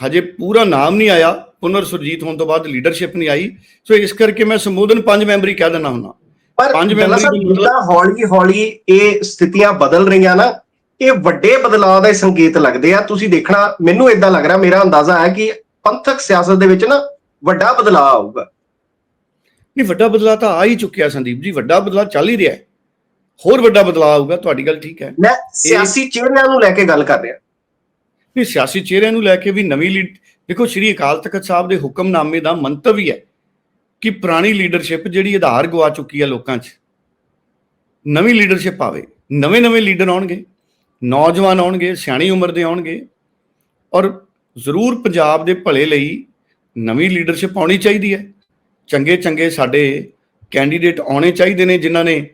S2: ਹਜੇ ਪੂਰਾ ਨਾਮ ਨਹੀਂ ਆਇਆ ਪੁਨਰ ਸੁਰਜੀਤ ਹੋਣ ਤੋਂ ਬਾਅਦ ਲੀਡਰਸ਼ਿਪ ਨਹੀਂ ਆਈ। ਸੋ ਇਸ ਕਰਕੇ ਮੈਂ ਸੰਬੋਧਨ ਪੰਜ ਮੈਂਬਰੀ ਕਹਿ ਦਿੰਦਾ ਹੁੰਦਾ।
S1: ਪਰ
S2: ਪੰਜ ਮੈਂਬਰੀ
S1: ਹੌਲੀ ਹੌਲੀ ਇਹ ਸਥਿਤੀਆਂ ਬਦਲ ਰਹੀਆਂ ਨਾ ਇਹ ਵੱਡੇ ਬਦਲਾਅ ਦੇ ਸੰਕੇਤ ਲੱਗਦੇ ਆ। ਤੁਸੀਂ ਦੇਖਣਾ ਮੈਨੂੰ ਇਦਾਂ ਲੱਗ ਰਿਹਾ ਮੇਰਾ ਅੰਦਾਜ਼ਾ ਹੈ ਕਿ ਪੰਥਕ ਸਿਆਸਤ ਦੇ ਵਿੱਚ ਨਾ ਵੱਡਾ ਬਦਲਾਅ ਆਊਗਾ।
S2: ਨਹੀਂ ਵੱਡਾ ਬਦਲਾਅ ਤਾਂ ਆ ਹੀ ਚੁੱਕਿਆ ਸੰਦੀਪ ਜੀ ਵੱਡਾ ਬਦਲਾਅ ਚੱਲ ਹੀ ਰਿਹਾ ਹੈ। ਹੋਰ ਵੱਡਾ ਬਦਲਾਅ ਆਊਗਾ ਤੁਹਾਡੀ ਗੱਲ ਠੀਕ ਹੈ।
S1: ਮੈਂ ਸਿਆਸੀ ਚਿਹਰਿਆਂ ਨੂੰ ਲੈ ਕੇ ਗੱਲ ਕਰ ਰਿਹਾ।
S2: ਨਹੀਂ ਸਿਆਸੀ ਚਿਹਰਿਆਂ ਨੂੰ ਲੈ ਕੇ ਵੀ ਨਵੀਂ ਲੀਡ ਦੇਖੋ ਸ਼੍ਰੀ ਅਕਾਲ ਤਖਤ ਸਾਹਿਬ ਦੇ ਹੁਕਮਨਾਮੇ ਦਾ ਮੰਤਵ ਹੀ ਹੈ ਕਿ ਪੁਰਾਣੀ ਲੀਡਰਸ਼ਿਪ ਜਿਹੜੀ ਆਧਾਰ ਗਵਾ ਚੁੱਕੀ ਹੈ ਲੋਕਾਂ 'ਚ ਨਵੀਂ ਲੀਡਰਸ਼ਿਪ ਆਵੇ। ਨਵੇਂ-ਨਵੇਂ ਲੀਡਰ ਆਉਣਗੇ ਨੌਜਵਾਨ ਆਉਣਗੇ ਸਿਆਣੀ ਉਮਰ ਦੇ ਆਉਣਗੇ ਔਰ ਜ਼ਰੂਰ ਪੰਜਾਬ ਦੇ ਭਲੇ ਲਈ ਨਵੀਂ ਲੀਡਰਸ਼ਿਪ ਆਉਣੀ ਚਾਹੀਦੀ ਹੈ। ਚੰਗੇ ਚੰਗੇ ਸਾਡੇ ਕੈਂਡੀਡੇਟ ਆਉਣੇ ਚਾਹੀਦੇ ਨੇ ਜਿਨ੍ਹਾਂ ਨੇ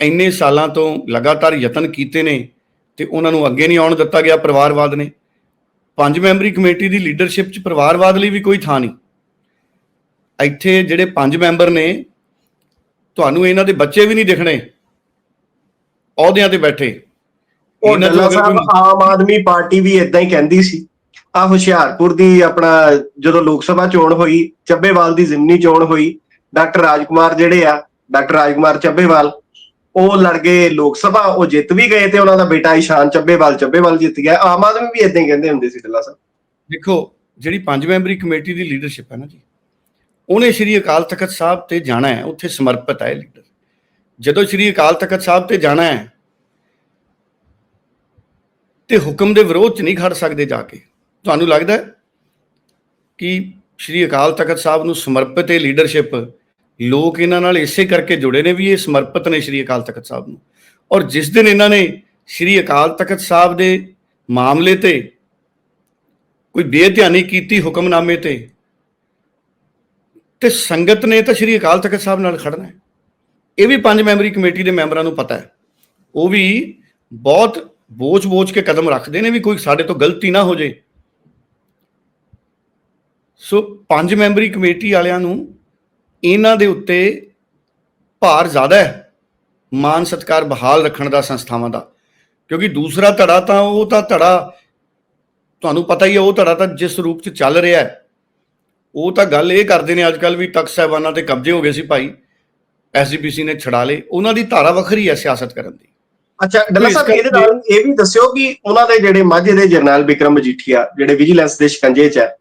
S2: ਇੰਨੇ ਸਾਲਾਂ ਤੋਂ ਲਗਾਤਾਰ ਯਤਨ ਕੀਤੇ ਨੇ ਤੇ ਉਹਨਾਂ ਨੂੰ ਅੱਗੇ ਨਹੀਂ ਆਉਣ ਦਿੱਤਾ ਗਿਆ ਪਰਿਵਾਰਵਾਦ ਨੇ। ਪੰਜ ਮੈਂਬਰੀ ਕਮੇਟੀ ਦੀ ਲੀਡਰਸ਼ਿਪ 'ਚ ਪਰਿਵਾਰਵਾਦ ਲਈ ਵੀ ਕੋਈ ਥਾਂ ਨਹੀਂ। ਇੱਥੇ ਜਿਹੜੇ ਪੰਜ ਮੈਂਬਰ ਨੇ ਤੁਹਾਨੂੰ ਇਹਨਾਂ ਦੇ ਬੱਚੇ ਵੀ ਨਹੀਂ ਦਿਖਣੇ। ਅਹੁਦਿਆਂ ਤੇ ਬੈਠੇ।
S1: ਉਹ ਸਾਹਿਬ
S2: ਕੋਈ-
S1: ਆਮ ਆਦਮੀ ਪਾਰਟੀ ਵੀ ਇਦਾਂ ਹੀ ਕਹਿੰਦੀ ਸੀ। ਆ ਹੁਸ਼ਿਆਰਪੁਰ ਦੀ ਆਪਣਾ ਜਦੋਂ ਲੋਕ ਸਭਾ ਚੋਣ ਹੋਈ, ਚੱਬੇਵਾਲ ਦੀ ਜ਼ਿਮਨੀ ਚੋਣ ਹੋਈ, ਡਾਕਟਰ ਰਾਜਕੁਮਾਰ ਜਿਹੜੇ ਆ, ਡਾਕਟਰ ਰਾਜਕੁਮਾਰ ਚੱਬੇਵਾਲ, ਉਹ ਲੜ ਗਏ ਲੋਕ ਸਭਾ, ਉਹ ਜਿੱਤ ਵੀ ਗਏ ਤੇ ਉਹਨਾਂ ਦਾ ਬੇਟਾ ਇਸ਼ਾਨ ਚੱਬੇਵਾਲ ਚੱਬੇਵਾਲ ਜਿੱਤ ਗਿਆ। ਆਮ ਆਦਮੀ ਵੀ ਇਦਾਂ ਹੀ ਕਹਿੰਦੇ ਹੁੰਦੇ ਸੀ ਡੱਲਾ ਸਾਹਿਬ।
S2: ਦੇਖੋ, ਜਿਹੜੀ ਪੰਜ ਮੈਂਬਰੀ ਕਮੇਟੀ ਦੀ ਲੀਡਰਸ਼ਿਪ ਹੈ ਨਾ ਜੀ, ਉਹਨੇ ਸ਼੍ਰੀ ਅਕਾਲ ਤਖਤ ਸਾਹਿਬ ਤੇ ਜਾਣਾ ਹੈ, ਉੱਥੇ ਸਮਰਪਿਤ ਹੈ ਲੀਡਰ। ਜਦੋਂ ਸ਼੍ਰੀ ਅਕਾਲ ਤਖਤ ਸਾਹਿਬ ਤੇ ਜਾਣਾ ਹੈ, ਤੇ ਹੁਕਮ ਦੇ ਵਿਰੋਧ ਚ ਨਹੀਂ ਖੜ ਸਕਦੇ ਜਾ ਕੇ। ਤੁਹਾਨੂੰ ਲੱਗਦਾ ਕਿ ਸ਼੍ਰੀ ਅਕਾਲ ਤਖਤ ਸਾਹਿਬ ਨੂੰ ਸਮਰਪਿਤ ਇਹ ਲੀਡਰਸ਼ਿਪ ਲੋਕ ਇਹਨਾਂ ਨਾਲ ਇਸੇ ਕਰਕੇ ਜੁੜੇ ਨੇ ਵੀ ਇਹ ਸਮਰਪਿਤ ਨੇ ਸ਼੍ਰੀ ਅਕਾਲ ਤਖਤ ਸਾਹਿਬ ਨੂੰ? ਔਰ ਜਿਸ ਦਿਨ ਇਹਨਾਂ ਨੇ ਸ਼੍ਰੀ ਅਕਾਲ ਤਖਤ ਸਾਹਿਬ ਦੇ ਮਾਮਲੇ ਤੇ ਕੋਈ ਬੇਧਿਆਨੀ ਕੀਤੀ ਹੁਕਮਨਾਮੇ ਤੇ ਤੇ ਸੰਗਤ ਨੇ ਤਾਂ ਸ਼੍ਰੀ ਅਕਾਲ ਤਖਤ ਸਾਹਿਬ ਨਾਲ ਖੜਨਾ ਹੈ। ਇਹ ਵੀ ਪੰਜ ਮੈਂਬਰੀ ਕਮੇਟੀ ਦੇ ਮੈਂਬਰਾਂ ਨੂੰ ਪਤਾ ਹੈ। ਉਹ ਵੀ ਬਹੁਤ ਬੋਝ-ਬੋਝ ਕੇ ਕਦਮ ਰੱਖਦੇ ਨੇ ਵੀ ਕੋਈ ਸਾਡੇ ਤੋਂ ਗਲਤੀ ਨਾ ਹੋ ਜੇ। ਸੋ ਪੰਜ ਮੈਂਬਰੀ ਕਮੇਟੀ ਵਾਲਿਆਂ ਨੂੰ ਇਹਨਾਂ ਦੇ ਉੱਤੇ ਭਾਰ ਜ਼ਿਆਦਾ ਹੈ ਮਾਨ ਸਤਕਾਰ ਬਹਾਲ ਰੱਖਣ ਦਾ ਸੰਸਥਾਵਾਂ ਦਾ। ਕਿਉਂਕਿ ਦੂਸਰਾ ਧੜਾ ਤਾਂ ਉਹ ਤਾਂ ਧੜਾ ਤੁਹਾਨੂੰ ਪਤਾ ਹੀ ਹੈ ਉਹ ਧੜਾ ਤਾਂ ਜਿਸ ਰੂਪ 'ਚ ਚੱਲ ਰਿਹਾ ਹੈ ਉਹ ਤਾਂ ਗੱਲ ਇਹ ਕਰਦੇ ਨੇ ਅੱਜ ਕੱਲ ਵੀ ਤਖਤ ਸਾਹਿਬਾਨਾਂ ਤੇ ਕਬਜ਼ੇ ਹੋ ਗਏ ਸੀ ਭਾਈ ਐਸਜੀਪੀਸੀ ਨੇ ਛਡਾ ਲਏ ਉਹਨਾਂ ਦੀ ਧਾਰਾ ਵੱਖਰੀ ਹੈ ਸਿਆਸਤ ਕਰਨ ਦੀ।
S1: ਅੱਛਾ ਡੱਲਾ ਸਾਹਿਬ ਇਹਦੇ ਨਾਲ ਇਹ ਵੀ ਦੱਸਿਓ ਕਿ ਉਹਨਾਂ ਦੇ ਜਿਹੜੇ ਮਾਝੇ ਦੇ ਜਰਨੈਲ ਵਿਕਰਮ ਮਜੀਠੀਆ ਜਿਹੜੇ ਵਿਜੀਲੈਂਸ ਦੇ ਸ਼ਿਕੰਜੇ 'ਚ ਹੈ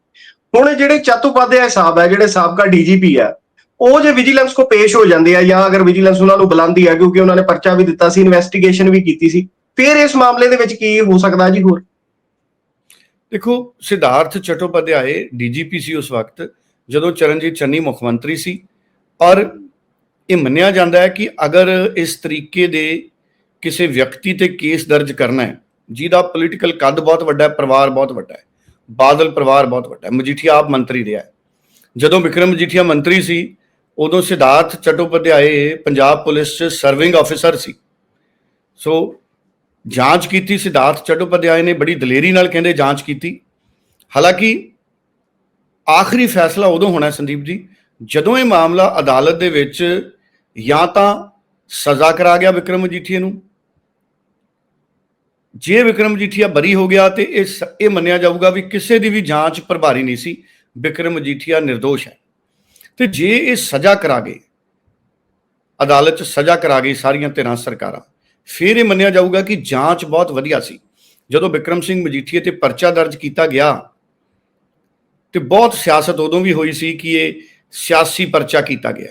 S1: ਹੁਣ ਜਿਹੜੇ ਚਤੁਪਾਧਿਆਏ ਸਾਹਿਬ ਹੈ ਜਿਹੜੇ ਸਾਬਕਾ ਡੀਜੀਪੀ ਹੈ ਉਹ ਜੇ ਵਿਜੀਲੈਂਸ ਕੋ ਪੇਸ਼ ਹੋ ਜਾਂਦੇ ਆ ਜਾਂ ਅਗਰ ਵਿਜੀਲੈਂਸ ਉਹਨਾਂ ਨੂੰ ਬੁਲਾਉਂਦੀ ਹੈ ਕਿਉਂਕਿ ਉਹਨਾਂ ਨੇ ਪਰਚਾ ਵੀ ਦਿੱਤਾ ਸੀ ਇਨਵੈਸਟੀਗੇਸ਼ਨ ਵੀ ਕੀਤੀ ਸੀ, ਫਿਰ ਇਸ ਮਾਮਲੇ ਦੇ ਵਿੱਚ ਕੀ ਹੋ ਸਕਦਾ ਜੀ ਹੋਰ?
S2: ਦੇਖੋ, ਸਿਧਾਰਥ ਚਟੋਪਾਧਿਆਏ ਡੀਜੀਪੀ ਸੀ ਉਸ ਵਕਤ, ਜਦੋਂ ਚਰਨਜੀਤ ਚੰਨੀ ਮੁੱਖ ਮੰਤਰੀ ਸੀ, ਔਰ ਇਹ ਮੰਨਿਆ ਜਾਂਦਾ ਹੈ ਕਿ ਅਗਰ ਇਸ ਤਰੀਕੇ ਦੇ ਕਿਸੇ ਵਿਅਕਤੀ ਤੇ ਕੇਸ ਦਰਜ ਕਰਨਾ ਹੈ, ਜਿਹਦਾ ਪੋਲੀਟੀਕਲ ਕੱਦ ਬਹੁਤ ਵੱਡਾ ਹੈ, ਪਰਿਵਾਰ ਬਹੁਤ ਵੱਡਾ ਹੈ ਬਾਦਲ ਪਰਿਵਾਰ ਬਹੁਤ ਵੱਡਾ ਹੈ। ਮਜੀਠੀਆ ਆਪ ਮੰਤਰੀ ਰਿਹਾ ਜਦੋਂ ਵਿਕਰਮ ਮਜੀਠੀਆ ਮੰਤਰੀ ਸੀ, ਉਦੋਂ ਸਿਧਾਰਥ ਚਟੋਪਾਧਿਆਏ ਪੰਜਾਬ ਪੁਲਿਸ 'ਚ ਸਰਵਿੰਗ ਆਫੀਸਰ ਸੀ। ਸੋ ਜਾਂਚ ਕੀਤੀ ਸਿਧਾਰਥ ਚਟੋਪਾਧਿਆਏ ਨੇ, ਬੜੀ ਦਲੇਰੀ ਨਾਲ ਕਹਿੰਦੇ ਜਾਂਚ ਕੀਤੀ। ਹਾਲਾਂਕਿ, ਆਖਰੀ ਫੈਸਲਾ ਉਦੋਂ ਹੋਣਾ ਸੰਦੀਪ ਜੀ, ਜਦੋਂ ਇਹ ਮਾਮਲਾ ਅਦਾਲਤ ਦੇ ਵਿੱਚ ਜਾਂ ਤਾਂ ਸਜ਼ਾ ਕਰਾ ਗਿਆ ਵਿਕਰਮ ਮਜੀਠੀਆ ਨੂੰ ਜੇ ਵਿਕਰਮ ਮਜੀਠੀਆ ਬਰੀ ਹੋ ਗਿਆ ਤੇ ਇਹ ਸ- ਇਹ ਮੰਨਿਆ ਜਾਊਗਾ ਵੀ ਕਿਸੇ ਦੀ ਵੀ ਜਾਂਚ ਪ੍ਰਭਾਰੀ ਨਹੀਂ ਸੀ, ਵਿਕਰਮ ਮਜੀਠੀਆ નિર્ਦੋਸ਼ ਹੈ। ਤੇ ਜੇ ਇਹ ਸਜ਼ਾ ਕਰਾ ਗਏ ਅਦਾਲਤ 'ਚ ਸਜ਼ਾ ਕਰਾ ਗਈ ਸਾਰੀਆਂ ਧਿਰਾਂ ਸਰਕਾਰਾਂ, ਫਿਰ ਇਹ ਮੰਨਿਆ ਜਾਊਗਾ ਕਿ ਜਾਂਚ ਬਹੁਤ ਵਧੀਆ ਸੀ। ਜਦੋਂ ਵਿਕਰਮ ਸਿੰਘ ਮਜੀਠੀਆ ਤੇ ਪਰਚਾ ਦਰਜ ਕੀਤਾ ਗਿਆ, ਤੇ ਬਹੁਤ ਸਿਆਸਤ ਉਦੋਂ ਵੀ ਹੋਈ ਸੀ ਕਿ ਇਹ ਸਿਆਸੀ ਪਰਚਾ ਕੀਤਾ ਗਿਆ।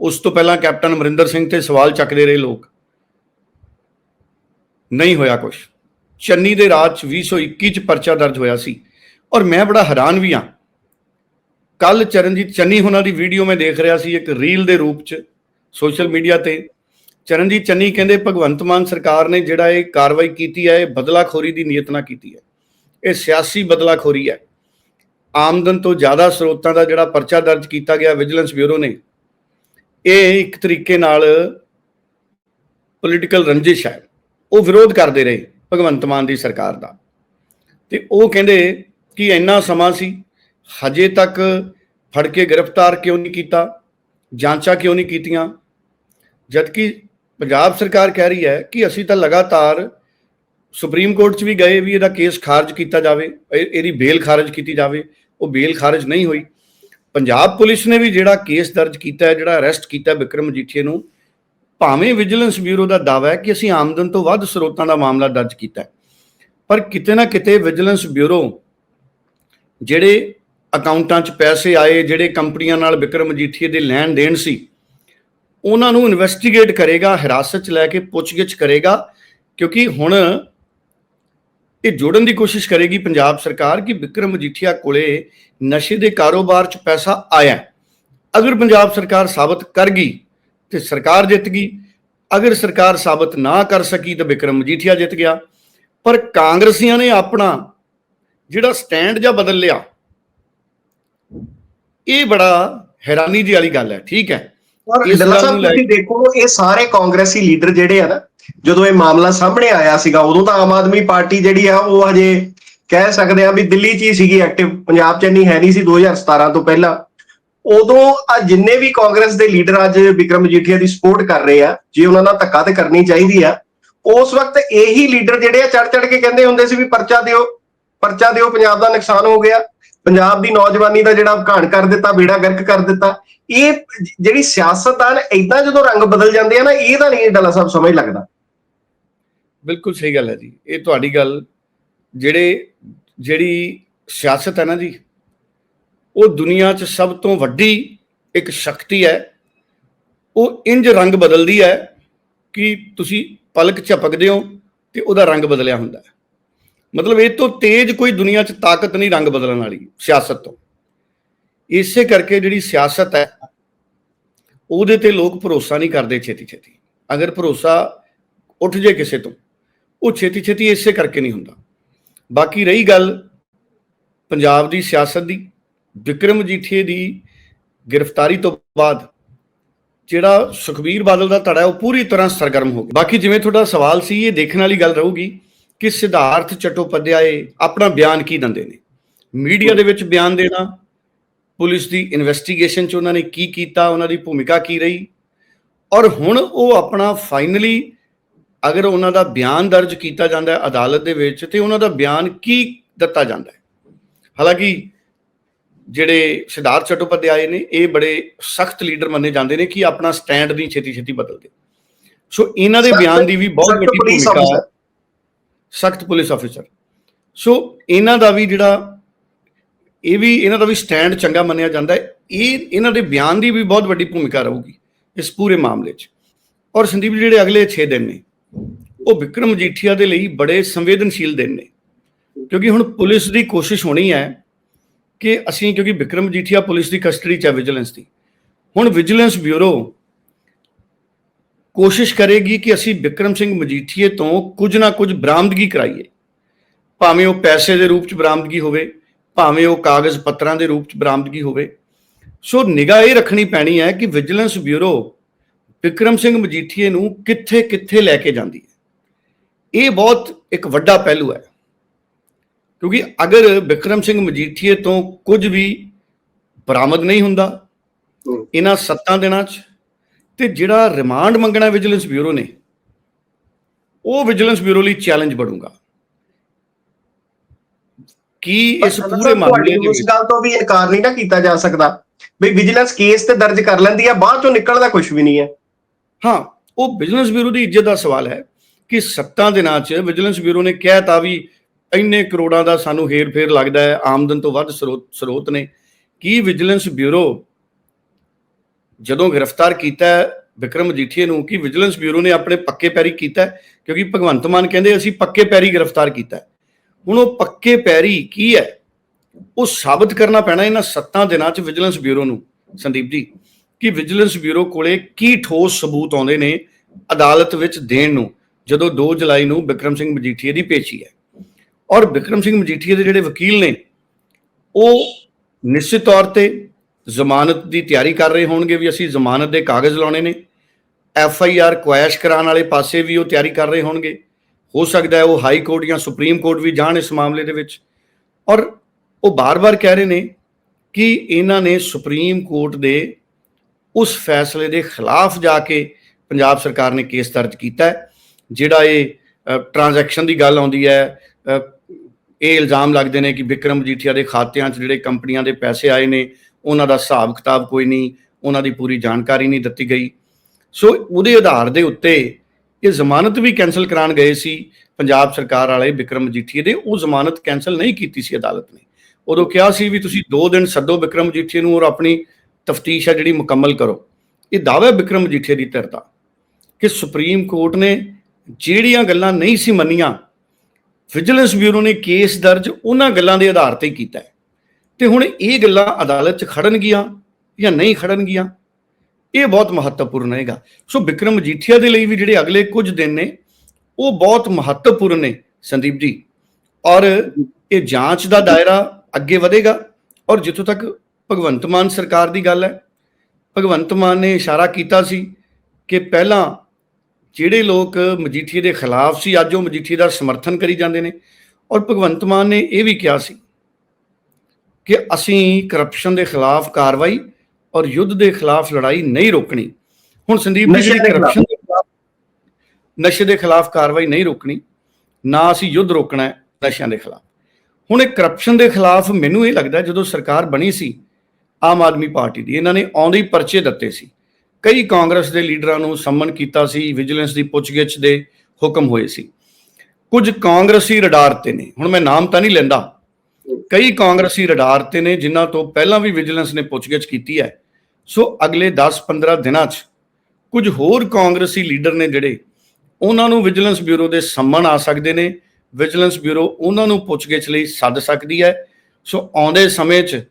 S2: ਉਸ ਤੋਂ ਪਹਿਲਾਂ ਕੈਪਟਨ ਅਮਰਿੰਦਰ ਸਿੰਘ ਤੇ ਸਵਾਲ ਚੱਕਦੇ ਰਹੇ ਲੋਕ। ਨਹੀਂ ਹੋਇਆ ਕੁਝ ਚੰਨੀ ਦੇ ਰਾਜ 'ਚ 2021 ਚ ਪਰਚਾ ਦਰਜ ਹੋਇਆ ਸੀ ਔਰ ਮੈਂ ਬੜਾ ਹੈਰਾਨ ਵੀ ਹਾਂ। ਕੱਲ ਚਰਨਜੀਤ, ਚੰਨੀ ਹੁਣਾਂ ਦੀ ਵੀਡੀਓ ਮੈਂ ਦੇਖ ਰਿਹਾ ਸੀ ਇੱਕ ਰੀਲ ਦੇ ਰੂਪ 'ਚ ਸੋਸ਼ਲ ਮੀਡੀਆ ਤੇ। ਚਰਨਜੀਤ, ਚੰਨੀ ਕਹਿੰਦੇ ਭਗਵੰਤ ਮਾਨ ਸਰਕਾਰ ਨੇ ਜਿਹੜਾ ਇਹ ਕਾਰਵਾਈ ਕੀਤੀ ਹੈ, ਇਹ ਬਦਲਾਖੋਰੀ ਦੀ ਨੀਅਤ ਨਾਲ ਕੀਤੀ ਹੈ। ਇਹ ਸਿਆਸੀ ਬਦਲਾਖੋਰੀ ਹੈ। ਆਮਦਨ ਤੋਂ ਜ਼ਿਆਦਾ ਸਰੋਤਾਂ ਦਾ ਜਿਹੜਾ ਪਰਚਾ ਦਰਜ ਕੀਤਾ ਗਿਆ ਵਿਜੀਲੈਂਸ ਬਿਊਰੋ ਨੇ, ਇਹ ਇੱਕ ਤਰੀਕੇ ਨਾਲ ਪੋਲੀਟੀਕਲ ਰੰਜਿਸ਼ ਹੈ। ਉਹ ਵਿਰੋਧ ਕਰਦੇ ਰਹੇ ਭਗਵੰਤ ਮਾਨ ਦੀ ਸਰਕਾਰ ਦਾ। ਤੇ ਉਹ ਕਹਿੰਦੇ ਕਿ ਇੰਨਾ ਸਮਾਂ ਸੀ, ਹਜੇ ਤੱਕ ਫੜ ਕੇ ਗ੍ਰਿਫਤਾਰ ਕਿਉਂ ਨਹੀਂ ਕੀਤਾ, ਜਾਂਚਾਂ ਕਿਉਂ ਨਹੀਂ ਕੀਤੀਆਂ? ਜਦਕਿ ਪੰਜਾਬ ਸਰਕਾਰ ਕਹਿ ਰਹੀ ਹੈ ਕਿ ਅਸੀਂ ਤਾਂ ਲਗਾਤਾਰ ਸੁਪਰੀਮ ਕੋਰਟ 'ਚ ਵੀ ਗਏ ਵੀ ਇਹਦਾ ਕੇਸ ਖਾਰਜ ਕੀਤਾ ਜਾਵੇ ਇਹਦੀ ਬੇਲ ਖਾਰਜ ਕੀਤੀ ਜਾਵੇ, ਉਹ ਬੇਲ ਖਾਰਜ ਨਹੀਂ ਹੋਈ। ਪੰਜਾਬ ਪੁਲਿਸ ਨੇ ਵੀ ਜਿਹੜਾ ਕੇਸ ਦਰਜ ਕੀਤਾ ਹੈ, ਜਿਹੜਾ ਅਰੈਸਟ ਕੀਤਾ ਵਿਕਰਮ ਮਜੀਠੀਆ ਨੂੰ ਭਾਵੇਂ ਵਿਜੀਲੈਂਸ ਬਿਊਰੋ ਦਾ ਦਾਅਵਾ ਹੈ ਕਿ ਅਸੀਂ ਆਮਦਨ ਤੋਂ ਵੱਧ ਸਰੋਤਾਂ ਦਾ ਮਾਮਲਾ ਦਰਜ ਕੀਤਾ ਪਰ ਕਿਤੇ ਨਾ ਕਿਤੇ ਵਿਜੀਲੈਂਸ ਬਿਊਰੋ ਜਿਹੜੇ ਅਕਾਊਂਟਾਂ 'ਚ ਪੈਸੇ ਆਏ, ਜਿਹੜੇ ਕੰਪਨੀਆਂ ਨਾਲ ਵਿਕਰਮ ਮਜੀਠੀਏ ਦੇ ਲੈਣ ਦੇਣ ਸੀ, ਉਹਨਾਂ ਨੂੰ ਇਨਵੈਸਟੀਗੇਟ ਕਰੇਗਾ, ਹਿਰਾਸਤ 'ਚ ਲੈ ਕੇ ਪੁੱਛਗਿੱਛ ਕਰੇਗਾ, ਕਿਉਂਕਿ ਹੁਣ ਇਹ ਜੋੜਨ ਦੀ ਕੋਸ਼ਿਸ਼ ਕਰੇਗੀ ਪੰਜਾਬ ਸਰਕਾਰ ਕਿ ਵਿਕਰਮ ਮਜੀਠੀਆ ਕੋਲੇ ਨਸ਼ੇ ਦੇ ਕਾਰੋਬਾਰ 'ਚ ਪੈਸਾ ਆਇਆ ਅਗਰ ਪੰਜਾਬ ਸਰਕਾਰ ਸਾਬਤ ਕਰ ਗਈ ਤੇ ਸਰਕਾਰ ਜਿੱਤ ਗਈ। ਅਗਰ ਸਰਕਾਰ ਸਾਬਤ ਨਾ ਕਰ ਸਕੀ ਤਾਂ ਵਿਕਰਮ ਮਜੀਠੀਆ ਜਿੱਤ ਗਿਆ। ਪਰ ਕਾਂਗਰਸੀਆਂ ਨੇ ਆਪਣਾ ਜਿਹੜਾ ਸਟੈਂਡ ਜਾਂ ਬਦਲ ਲਿਆ ਇਹ ਬੜਾ ਹੈਰਾਨੀ ਦੀ ਵਾਲੀ ਗੱਲ ਹੈ ਠੀਕ ਹੈ।
S1: ਡੱਲਾ ਸਾਹਿਬ ਤੁਸੀਂ ਦੇਖੋ ਇਹ ਸਾਰੇ ਕਾਂਗਰਸੀ ਲੀਡਰ ਜਿਹੜੇ ਆ ਨਾ ਜਦੋਂ ਇਹ ਮਾਮਲਾ ਸਾਹਮਣੇ ਆਇਆ ਸੀਗਾ ਉਦੋਂ ਤਾਂ ਆਮ ਆਦਮੀ ਪਾਰਟੀ ਜਿਹੜੀ ਆ ਉਹ ਹਜੇ ਕਹਿ ਸਕਦੇ ਆ ਵੀ ਦਿੱਲੀ 'ਚ ਹੀ ਸੀਗੀ ਐਕਟਿਵ ਪੰਜਾਬ 'ਚ ਨਹੀਂ ਹੈ ਨਹੀਂ ਸੀ 2017 ਤੋਂ ਪਹਿਲਾਂ। ਉਦੋਂ ਆ ਜਿੰਨੇ ਵੀ ਕਾਂਗਰਸ ਦੇ ਲੀਡਰ ਅੱਜ ਵਿਕਰਮ ਮਜੀਠੀਆ ਦੀ ਸਪੋਰਟ ਕਰ ਰਹੇ ਆ, ਜੇ ਉਹਨਾਂ ਨਾਲ ਧੱਕਾ ਤੇ ਕਰਨੀ ਚਾਹੀਦੀ ਆ, ਉਸ ਵਕਤ ਇਹੀ ਲੀਡਰ ਜਿਹੜੇ ਆ ਚੜ ਚੜ ਕੇ ਕਹਿੰਦੇ ਹੁੰਦੇ ਸੀ ਵੀ ਪਰਚਾ ਦਿਓ ਪਰਚਾ ਦਿਓ, ਪੰਜਾਬ ਦਾ ਨੁਕਸਾਨ ਹੋ ਗਿਆ। ਪੰਜਾਬ ਦੀ ਨੌਜਵਾਨੀ ਦਾ ਜਿਹੜਾ ਘਾਣ ਕਰ ਦਿੱਤਾ ਬੇੜਾ ਗਰਕ ਕਰ ਦਿੱਤਾ। ਇਹ ਜਿਹੜੀ ਸਿਆਸਤ ਆ ਨਾ ਇਦਾਂ ਜਦੋਂ ਰੰਗ ਬਦਲ ਜਾਂਦੇ ਆ ਨਾ, ਇਹ ਤਾਂ ਨਹੀਂ ਡੱਲਾ ਸਾਹਿਬ ਸਮਝ ਲੱਗਦਾ।
S2: ਬਿਲਕੁਲ ਸਹੀ ਗੱਲ ਹੈ ਜੀ। ਇਹ ਤੁਹਾਡੀ ਗੱਲ, ਜਿਹੜੇ, ਜਿਹੜੀ ਸਿਆਸਤ ਹੈ ਨਾ ਜੀ ਉਹ ਦੁਨੀਆ 'ਚ ਸਭ ਤੋਂ ਵੱਡੀ ਇੱਕ ਸ਼ਕਤੀ ਹੈ। ਉਹ ਇੰਜ ਰੰਗ ਬਦਲਦੀ ਹੈ ਕਿ ਤੁਸੀਂ ਪਲਕ ਝਪਕਦੇ ਹੋ ਤੇ ਉਹਦਾ ਰੰਗ ਬਦਲਿਆ ਹੁੰਦਾ ਮਤਲਬ ਇਹ ਤੋਂ ਤੇਜ਼ ਕੋਈ ਦੁਨੀਆ 'ਚ ਤਾਕਤ ਨਹੀਂ ਰੰਗ ਬਦਲਣ ਵਾਲੀ ਸਿਆਸਤ ਤੋਂ। ਇਸੇ ਕਰਕੇ ਜਿਹੜੀ ਸਿਆਸਤ ਹੈ, ਉਹਦੇ ਤੇ ਲੋਕ ਭਰੋਸਾ ਨਹੀਂ ਕਰਦੇ ਛੇਤੀ ਛੇਤੀ ਅਗਰ ਭਰੋਸਾ ਉੱਠ ਜੇ ਕਿਸੇ ਤੋਂ, ਉਹ ਛੇਤੀ ਛੇਤੀ ਇਸੇ ਕਰਕੇ ਨਹੀਂ ਹੁੰਦਾ। ਬਾਕੀ ਰਹੀ ਗੱਲ ਪੰਜਾਬ ਦੀ ਸਿਆਸਤ ਦੀ। ਵਿਕਰਮ ਜੀਠੀਏ ਦੀ ਗ੍ਰਿਫਤਾਰੀ ਤੋਂ ਬਾਅਦ ਜਿਹੜਾ ਸੁਖਬੀਰ ਬਾਦਲ ਦਾ ਧੜਾ ਉਹ ਪੂਰੀ ਤਰ੍ਹਾਂ ਸਰਗਰਮ ਹੋ ਗਿਆ। ਬਾਕੀ ਜਿਵੇਂ ਤੁਹਾਡਾ ਸਵਾਲ ਸੀ, ਇਹ ਦੇਖਣ ਵਾਲੀ ਗੱਲ ਰਹੂਗੀ ਕਿ ਸਿਧਾਰਥ ਚਟੋਪਾਧਿਆਏ ਆਪਣਾ ਬਿਆਨ ਕੀ ਦਿੰਦੇ ਨੇ? ਮੀਡੀਆ ਦੇ ਵਿੱਚ ਬਿਆਨ ਦੇਣਾ, ਪੁਲਿਸ ਦੀ ਇਨਵੈਸਟੀਗੇਸ਼ਨ 'ਚ ਉਹਨਾਂ ਨੇ ਕੀ ਕੀਤਾ, ਉਹਨਾਂ ਦੀ ਭੂਮਿਕਾ ਕੀ ਰਹੀ? ਔਰ ਹੁਣ ਉਹ ਆਪਣਾ ਫਾਈਨਲੀ ਅਗਰ ਉਹਨਾਂ ਦਾ ਬਿਆਨ ਦਰਜ ਕੀਤਾ ਜਾਂਦਾ ਹੈ ਅਦਾਲਤ ਦੇ ਵਿੱਚ, ਤੇ ਉਹਨਾਂ ਦਾ ਬਿਆਨ ਕੀ ਦਿੱਤਾ ਜਾਂਦਾ ਹੈ? ਹਾਲਾਂਕਿ ਜਿਹੜੇ ਸਿਧਾਰਥ ਚਟੋਪਾਧਿਆਏ ਨੇ ਇਹ ਬੜੇ ਸਖਤ ਲੀਡਰ ਮੰਨੇ ਜਾਂਦੇ ਨੇ ਕਿ ਆਪਣਾ ਸਟੈਂਡ ਨਹੀਂ ਛੇਤੀ ਛੇਤੀ ਬਦਲਦੇ। ਸੋ ਇਹਨਾਂ ਦੇ ਬਿਆਨ ਦੀ ਵੀ ਬਹੁਤ ਵੱਡੀ ਭੂਮਿਕਾ
S1: officer।
S2: ਸਖਤ ਪੁਲਿਸ ਅਫੀਸਰ ਸੋ ਇਹਨਾਂ ਦਾ ਵੀ ਜਿਹੜਾ ਇਹ ਵੀ ਇਹਨਾਂ ਦਾ ਵੀ ਸਟੈਂਡ ਚੰਗਾ ਮੰਨਿਆ ਜਾਂਦਾ ਹੈ। ਇਹ ਇਹਨਾਂ ਦੇ ਬਿਆਨ ਦੀ ਵੀ ਬਹੁਤ ਵੱਡੀ ਭੂਮਿਕਾ ਰਹੂਗੀ ਇਸ ਪੂਰੇ ਮਾਮਲੇ 'ਚ। ਔਰ ਸੰਦੀਪ ਜੀ ਜਿਹੜੇ ਅਗਲੇ 6 ਦਿਨ ਨੇ ਉਹ ਵਿਕਰਮ ਮਜੀਠੀਆ ਦੇ ਲਈ ਬੜੇ ਸੰਵੇਦਨਸ਼ੀਲ ਦਿਨ ਨੇ। ਕਿਉਂਕਿ ਹੁਣ ਪੁਲਿਸ ਦੀ ਕੋਸ਼ਿਸ਼ ਹੋਣੀ ਹੈ ਕਿ ਅਸੀਂ ਕਿਉਂਕਿ ਵਿਕਰਮ ਮਜੀਠੀਆ ਪੁਲਿਸ ਦੀ ਕਸਟਡੀ 'ਚ ਹੈ ਵਿਜੀਲੈਂਸ ਦੀ। ਹੁਣ ਵਿਜੀਲੈਂਸ ਬਿਊਰੋ ਕੋਸ਼ਿਸ਼ ਕਰੇਗੀ ਕਿ ਅਸੀਂ ਵਿਕਰਮ ਸਿੰਘ ਮਜੀਠੀਏ ਤੋਂ ਕੁਝ ਨਾ ਕੁਝ ਬਰਾਮਦਗੀ ਕਰਾਈਏ। ਭਾਵੇਂ ਉਹ ਪੈਸੇ ਦੇ ਰੂਪ 'ਚ ਬਰਾਮਦਗੀ ਹੋਵੇ, ਭਾਵੇਂ ਉਹ ਕਾਗਜ਼ ਪੱਤਰਾਂ ਦੇ ਰੂਪ 'ਚ ਬਰਾਮਦਗੀ ਹੋਵੇ। ਸੋ ਨਿਗਾਹ ਇਹ ਰੱਖਣੀ ਪੈਣੀ ਹੈ ਕਿ ਵਿਜੀਲੈਂਸ ਬਿਊਰੋ ਵਿਕਰਮ ਸਿੰਘ ਮਜੀਠੀਏ ਨੂੰ ਕਿੱਥੇ ਕਿੱਥੇ ਲੈ ਕੇ ਜਾਂਦੀ ਹੈ। ਇਹ ਬਹੁਤ ਇੱਕ ਵੱਡਾ ਪਹਿਲੂ ਹੈ। ਕਿਉਂਕਿ ਅਗਰ ਵਿਕਰਮ ਸਿੰਘ ਮਜੀਠੀਏ ਤੋਂ ਕੁਝ ਵੀ ਬਰਾਮਦ ਨਹੀਂ ਹੁੰਦਾ। ਇਹਨਾਂ ਸੱਤਾਂ ਦਿਨਾਂ 'ਚ ਤੇ ਜਿਹੜਾ ਰਿਮਾਂਡ ਮੰਗਣਾ ਵਿਜੀਲੈਂਸ ਬਿਊਰੋ ਨੇ ਉਹ ਵਿਜੀਲੈਂਸ ਬਿਊਰੋ ਲਈ ਚੈਲੰਜ ਬਣੂਗਾ ਕੀ ਇਸ
S1: ਪਰ
S2: ਮਾਮਲੇ ਦੇ
S1: ਉਸ
S2: ਵਿੱਚ
S1: ਗੱਲ ਤੋਂ ਵੀ ਇਨਕਾਰ ਨਹੀਂ ਨਾ ਕੀਤਾ ਜਾ ਸਕਦਾ ਵੀ ਵਿਜੀਲੈਂਸ ਕੇਸ ਤੇ ਦਰਜ ਕਰ ਲੈਂਦੀ ਹੈ ਬਾਅਦ ਚੋਂ ਨਿਕਲਦਾ ਕੁਝ ਵੀ ਨਹੀਂ ਹੈ
S2: ਹਾਂ ਉਹ ਵਿਜੀਲੈਂਸ ਬਿਊਰੋ ਦੀ ਇੱਜ਼ਤ ਦਾ ਸਵਾਲ ਹੈ ਕਿ ਸੱਤਾਂ ਦਿਨਾਂ 'ਚ ਵਿਜੀਲੈਂਸ ਬਿਊਰੋ ਨੇ ਕਹਿਤਾ ਵੀ ਇੰਨੇ ਕਰੋੜਾਂ ਦਾ ਸਾਨੂੰ ਹੇਰ-ਫੇਰ ਲੱਗਦਾ ਹੈ, ਆਮਦਨ ਤੋਂ ਵੱਧ ਸਰੋਤ ਸਰੋਤ ਨੇ। ਕੀ ਵਿਜੀਲੈਂਸ ਬਿਊਰੋ ਜਦੋਂ ਗ੍ਰਿਫਤਾਰ ਕੀਤਾ ਹੈ ਵਿਕਰਮ ਮਜੀਠੀਏ ਨੂੰ, ਕਿ ਵਿਜੀਲੈਂਸ ਬਿਊਰੋ ਨੇ ਆਪਣੇ ਪੱਕੇ ਪੈਰੀ ਕੀਤਾ ਕਿਉਂਕਿ ਭਗਵੰਤ ਮਾਨ ਕਹਿੰਦੇ ਅਸੀਂ ਪੱਕੇ ਪੈਰੀ ਗ੍ਰਿਫਤਾਰ ਕੀਤਾ ਹੁਣ ਉਹ ਪੱਕੇ ਪੈਰੀ ਕੀ ਹੈ? ਉਹ ਸਾਬਤ ਕਰਨਾ ਪੈਣਾ ਇਹਨਾਂ ਸੱਤਾਂ ਦਿਨਾਂ 'ਚ ਵਿਜੀਲੈਂਸ ਬਿਊਰੋ ਨੂੰ। ਸੰਦੀਪ ਜੀ, ਕਿ ਵਿਜੀਲੈਂਸ ਬਿਊਰੋ ਕੋਲੇ ਕੀ ਠੋਸ ਸਬੂਤ ਆਉਂਦੇ ਨੇ ਅਦਾਲਤ ਵਿੱਚ ਦੇਣ ਨੂੰ, ਜਦੋਂ 2 ਜੁਲਾਈ ਨੂੰ ਵਿਕਰਮ ਸਿੰਘ ਮਜੀਠੀਏ ਦੀ ਪੇਸ਼ੀ ਹੈ? ਔਰ ਵਿਕਰਮ ਸਿੰਘ ਮਜੀਠੀਏ ਦੇ ਜਿਹੜੇ ਵਕੀਲ ਨੇ, ਉਹ ਨਿਸ਼ਚਿਤ ਤੌਰ ਤੇ ਜ਼ਮਾਨਤ ਦੀ ਤਿਆਰੀ ਕਰ ਰਹੇ ਹੋਣਗੇ ਵੀ ਅਸੀਂ ਜ਼ਮਾਨਤ ਦੇ ਕਾਗਜ਼ ਲਾਉਣੇ ਨੇ, ਐਫ ਆਈ ਆਰ ਕੁਐਸ਼ ਕਰਾਉਣ ਵਾਲੇ ਪਾਸੇ ਵੀ ਉਹ ਤਿਆਰੀ ਕਰ ਰਹੇ ਹੋਣਗੇ। ਹੋ ਸਕਦਾ ਹੈ ਉਹ ਹਾਈ ਕੋਰਟ ਜਾਂ ਸੁਪਰੀਮ ਕੋਰਟ ਵੀ ਜਾਣ ਇਸ ਮਾਮਲੇ ਦੇ ਵਿੱਚ। ਔਰ ਉਹ ਬਾਰ-ਬਾਰ ਕਹਿ ਰਹੇ ਨੇ ਕਿ ਇਹਨਾਂ ਨੇ ਸੁਪਰੀਮ ਕੋਰਟ ਦੇ ਉਸ ਫੈਸਲੇ ਦੇ ਖਿਲਾਫ ਜਾ ਕੇ ਪੰਜਾਬ ਸਰਕਾਰ ਨੇ ਕੇਸ ਦਰਜ ਕੀਤਾ ਹੈ, ਜਿਹੜਾ ਇਹ ਟ੍ਰਾਂਜੈਕਸ਼ਨ ਦੀ ਗੱਲ ਆਉਂਦੀ ਹੈ ਇਹ ਇਲਜ਼ਾਮ ਲੱਗਦੇ ਨੇ ਕਿ ਵਿਕਰਮ ਮਜੀਠੀਆ ਦੇ ਖਾਤਿਆਂ 'ਚ ਜਿਹੜੇ ਕੰਪਨੀਆਂ ਦੇ ਪੈਸੇ ਆਏ ਨੇ, ਉਹਨਾਂ ਦਾ ਹਿਸਾਬ ਕਿਤਾਬ ਕੋਈ ਨਹੀਂ, ਉਹਨਾਂ ਦੀ ਪੂਰੀ ਜਾਣਕਾਰੀ ਨਹੀਂ ਦਿੱਤੀ ਗਈ। ਸੋ ਉਹਦੇ ਆਧਾਰ ਦੇ ਉੱਤੇ ਇਹ ਜ਼ਮਾਨਤ ਵੀ ਕੈਨਸਲ ਕਰਾਉਣ ਗਏ ਸੀ ਪੰਜਾਬ ਸਰਕਾਰ ਵਾਲੇ ਵਿਕਰਮ ਮਜੀਠੀਏ ਦੇ। ਉਹ ਜ਼ਮਾਨਤ ਕੈਨਸਲ ਨਹੀਂ ਕੀਤੀ ਸੀ ਅਦਾਲਤ ਨੇ। ਉਦੋਂ ਕਿਹਾ ਸੀ ਵੀ ਤੁਸੀਂ 2 ਦਿਨ ਸੱਦੋ ਵਿਕਰਮ ਮਜੀਠੀਏ ਨੂੰ ਔਰ ਆਪਣੀ ਤਫਤੀਸ਼ ਹੈ ਜਿਹੜੀ ਮੁਕੰਮਲ ਕਰੋ। ਇਹ ਦਾਅਵਾ ਹੈ ਵਿਕਰਮ ਮਜੀਠੀਏ ਦੀ ਧਿਰ ਦਾ ਕਿ ਸੁਪਰੀਮ ਕੋਰਟ ਨੇ ਜਿਹੜੀਆਂ ਗੱਲਾਂ ਨਹੀਂ ਸੀ ਮੰਨੀਆਂ ਵਿਜੀਲੈਂਸ ਬਿਊਰੋ ਨੇ ਕੇਸ ਦਰਜ ਉਹਨਾਂ ਗੱਲਾਂ ਦੇ ਆਧਾਰ ਤੇ ਕੀਤਾ ਹੈ। ਤੇ ਹੁਣ ਇਹ ਗੱਲਾਂ ਅਦਾਲਤ 'ਚ ਖੜਨਗੀਆਂ ਜਾਂ ਨਹੀਂ ਖੜਨਗੀਆਂ, ਇਹ ਬਹੁਤ ਮਹੱਤਵਪੂਰਨ ਹੈਗਾ। ਸੋ ਵਿਕਰਮ ਮਜੀਠੀਆ ਦੇ ਲਈ ਵੀ ਜਿਹੜੇ ਅਗਲੇ ਕੁਝ ਦਿਨ ਨੇ, ਉਹ ਬਹੁਤ ਮਹੱਤਵਪੂਰਨ ਨੇ ਸੰਦੀਪ ਜੀ। ਔਰ ਇਹ ਜਾਂਚ ਦਾ ਦਾਇਰਾ ਅੱਗੇ ਵਧੇਗਾ। ਔਰ ਜਿੱਥੋਂ ਤੱਕ ਭਗਵੰਤ ਮਾਨ ਸਰਕਾਰ ਦੀ ਗੱਲ ਹੈ, ਭਗਵੰਤ ਮਾਨ ਨੇ ਇਸ਼ਾਰਾ ਕੀਤਾ ਸੀ ਕਿ ਪਹਿਲਾਂ ਜਿਹੜੇ ਲੋਕ ਮਜੀਠੀਏ ਦੇ ਖਿਲਾਫ ਸੀ ਅੱਜ ਉਹ ਮਜੀਠੀਏ ਦਾ ਸਮਰਥਨ ਕਰੀ ਜਾਂਦੇ ਨੇ। ਔਰ ਭਗਵੰਤ ਮਾਨ ਨੇ ਇਹ ਵੀ ਕਿਹਾ ਸੀ ਕਿ ਅਸੀਂ ਕਰਪਸ਼ਨ ਦੇ ਖਿਲਾਫ ਕਾਰਵਾਈ ਔਰ ਯੁੱਧ ਦੇ ਖਿਲਾਫ ਲੜਾਈ ਨਹੀਂ ਰੋਕਣੀ। ਹੁਣ ਸੰਦੀਪ ਜੀ ਜਿਹੜੀ। ਕਰਪਸ਼ਨ ਦੇ ਖਿਲਾਫ। ਨਸ਼ੇ ਦੇ ਖਿਲਾਫ ਕਾਰਵਾਈ ਨਹੀਂ ਰੋਕਣੀ ਨਾ ਅਸੀਂ ਯੁੱਧ ਰੋਕਣਾ ਹੈ ਨਸ਼ਿਆਂ ਦੇ ਖਿਲਾਫ। ਹੁਣ ਇਹ ਕਰਪਸ਼ਨ ਦੇ ਖਿਲਾਫ ਮੈਨੂੰ ਇਹ ਲੱਗਦਾ ਜਦੋਂ ਸਰਕਾਰ ਬਣੀ ਸੀ ਆਮ ਆਦਮੀ ਪਾਰਟੀ ਦੀ ਇਹਨਾਂ ਨੇ ਆਉਂਦੇ ਹੀ ਪਰਚੇ ਦਿੱਤੇ ਸੀ। ਕਈ ਕਾਂਗਰਸ ਦੇ ਲੀਡਰਾਂ ਨੂੰ ਸੰਮਨ ਕੀਤਾ ਸੀ, ਵਿਜੀਲੈਂਸ ਦੀ ਪੁੱਛਗਿੱਛ ਦੇ ਹੁਕਮ ਹੋਏ ਸੀ। ਕੁਝ ਕਾਂਗਰਸੀ ਰਡਾਰ ਤੇ ਨੇ, ਹੁਣ ਮੈਂ ਨਾਮ ਤਾਂ ਨਹੀਂ ਲੈਂਦਾ। ਕਈ ਕਾਂਗਰਸੀ ਰਡਾਰ ਤੇ ਨੇ, ਜਿਨ੍ਹਾਂ ਤੋਂ ਪਹਿਲਾਂ ਵੀ ਵਿਜੀਲੈਂਸ ਨੇ ਪੁੱਛਗਿੱਛ ਕੀਤੀ ਹੈ। ਸੋ ਅਗਲੇ 10-15 ਦਿਨਾਂ 'ਚ ਕੁਝ ਹੋਰ ਕਾਂਗਰਸੀ ਲੀਡਰ ਨੇ ਜਿਹੜੇ, ਉਹਨਾਂ ਨੂੰ ਵਿਜੀਲੈਂਸ ਬਿਊਰੋ ਦੇ ਸੰਮਨ ਆ ਸਕਦੇ ਨੇ। ਵਿਜੀਲੈਂਸ ਬਿਊਰੋ ਉਹਨਾਂ ਨੂੰ ਪੁੱਛਗਿੱਛ ਲਈ ਸੱਦ ਸਕਦੀ ਹੈ। ਸੋ ਆਉਂਦੇ ਸਮੇਂ 'ਚ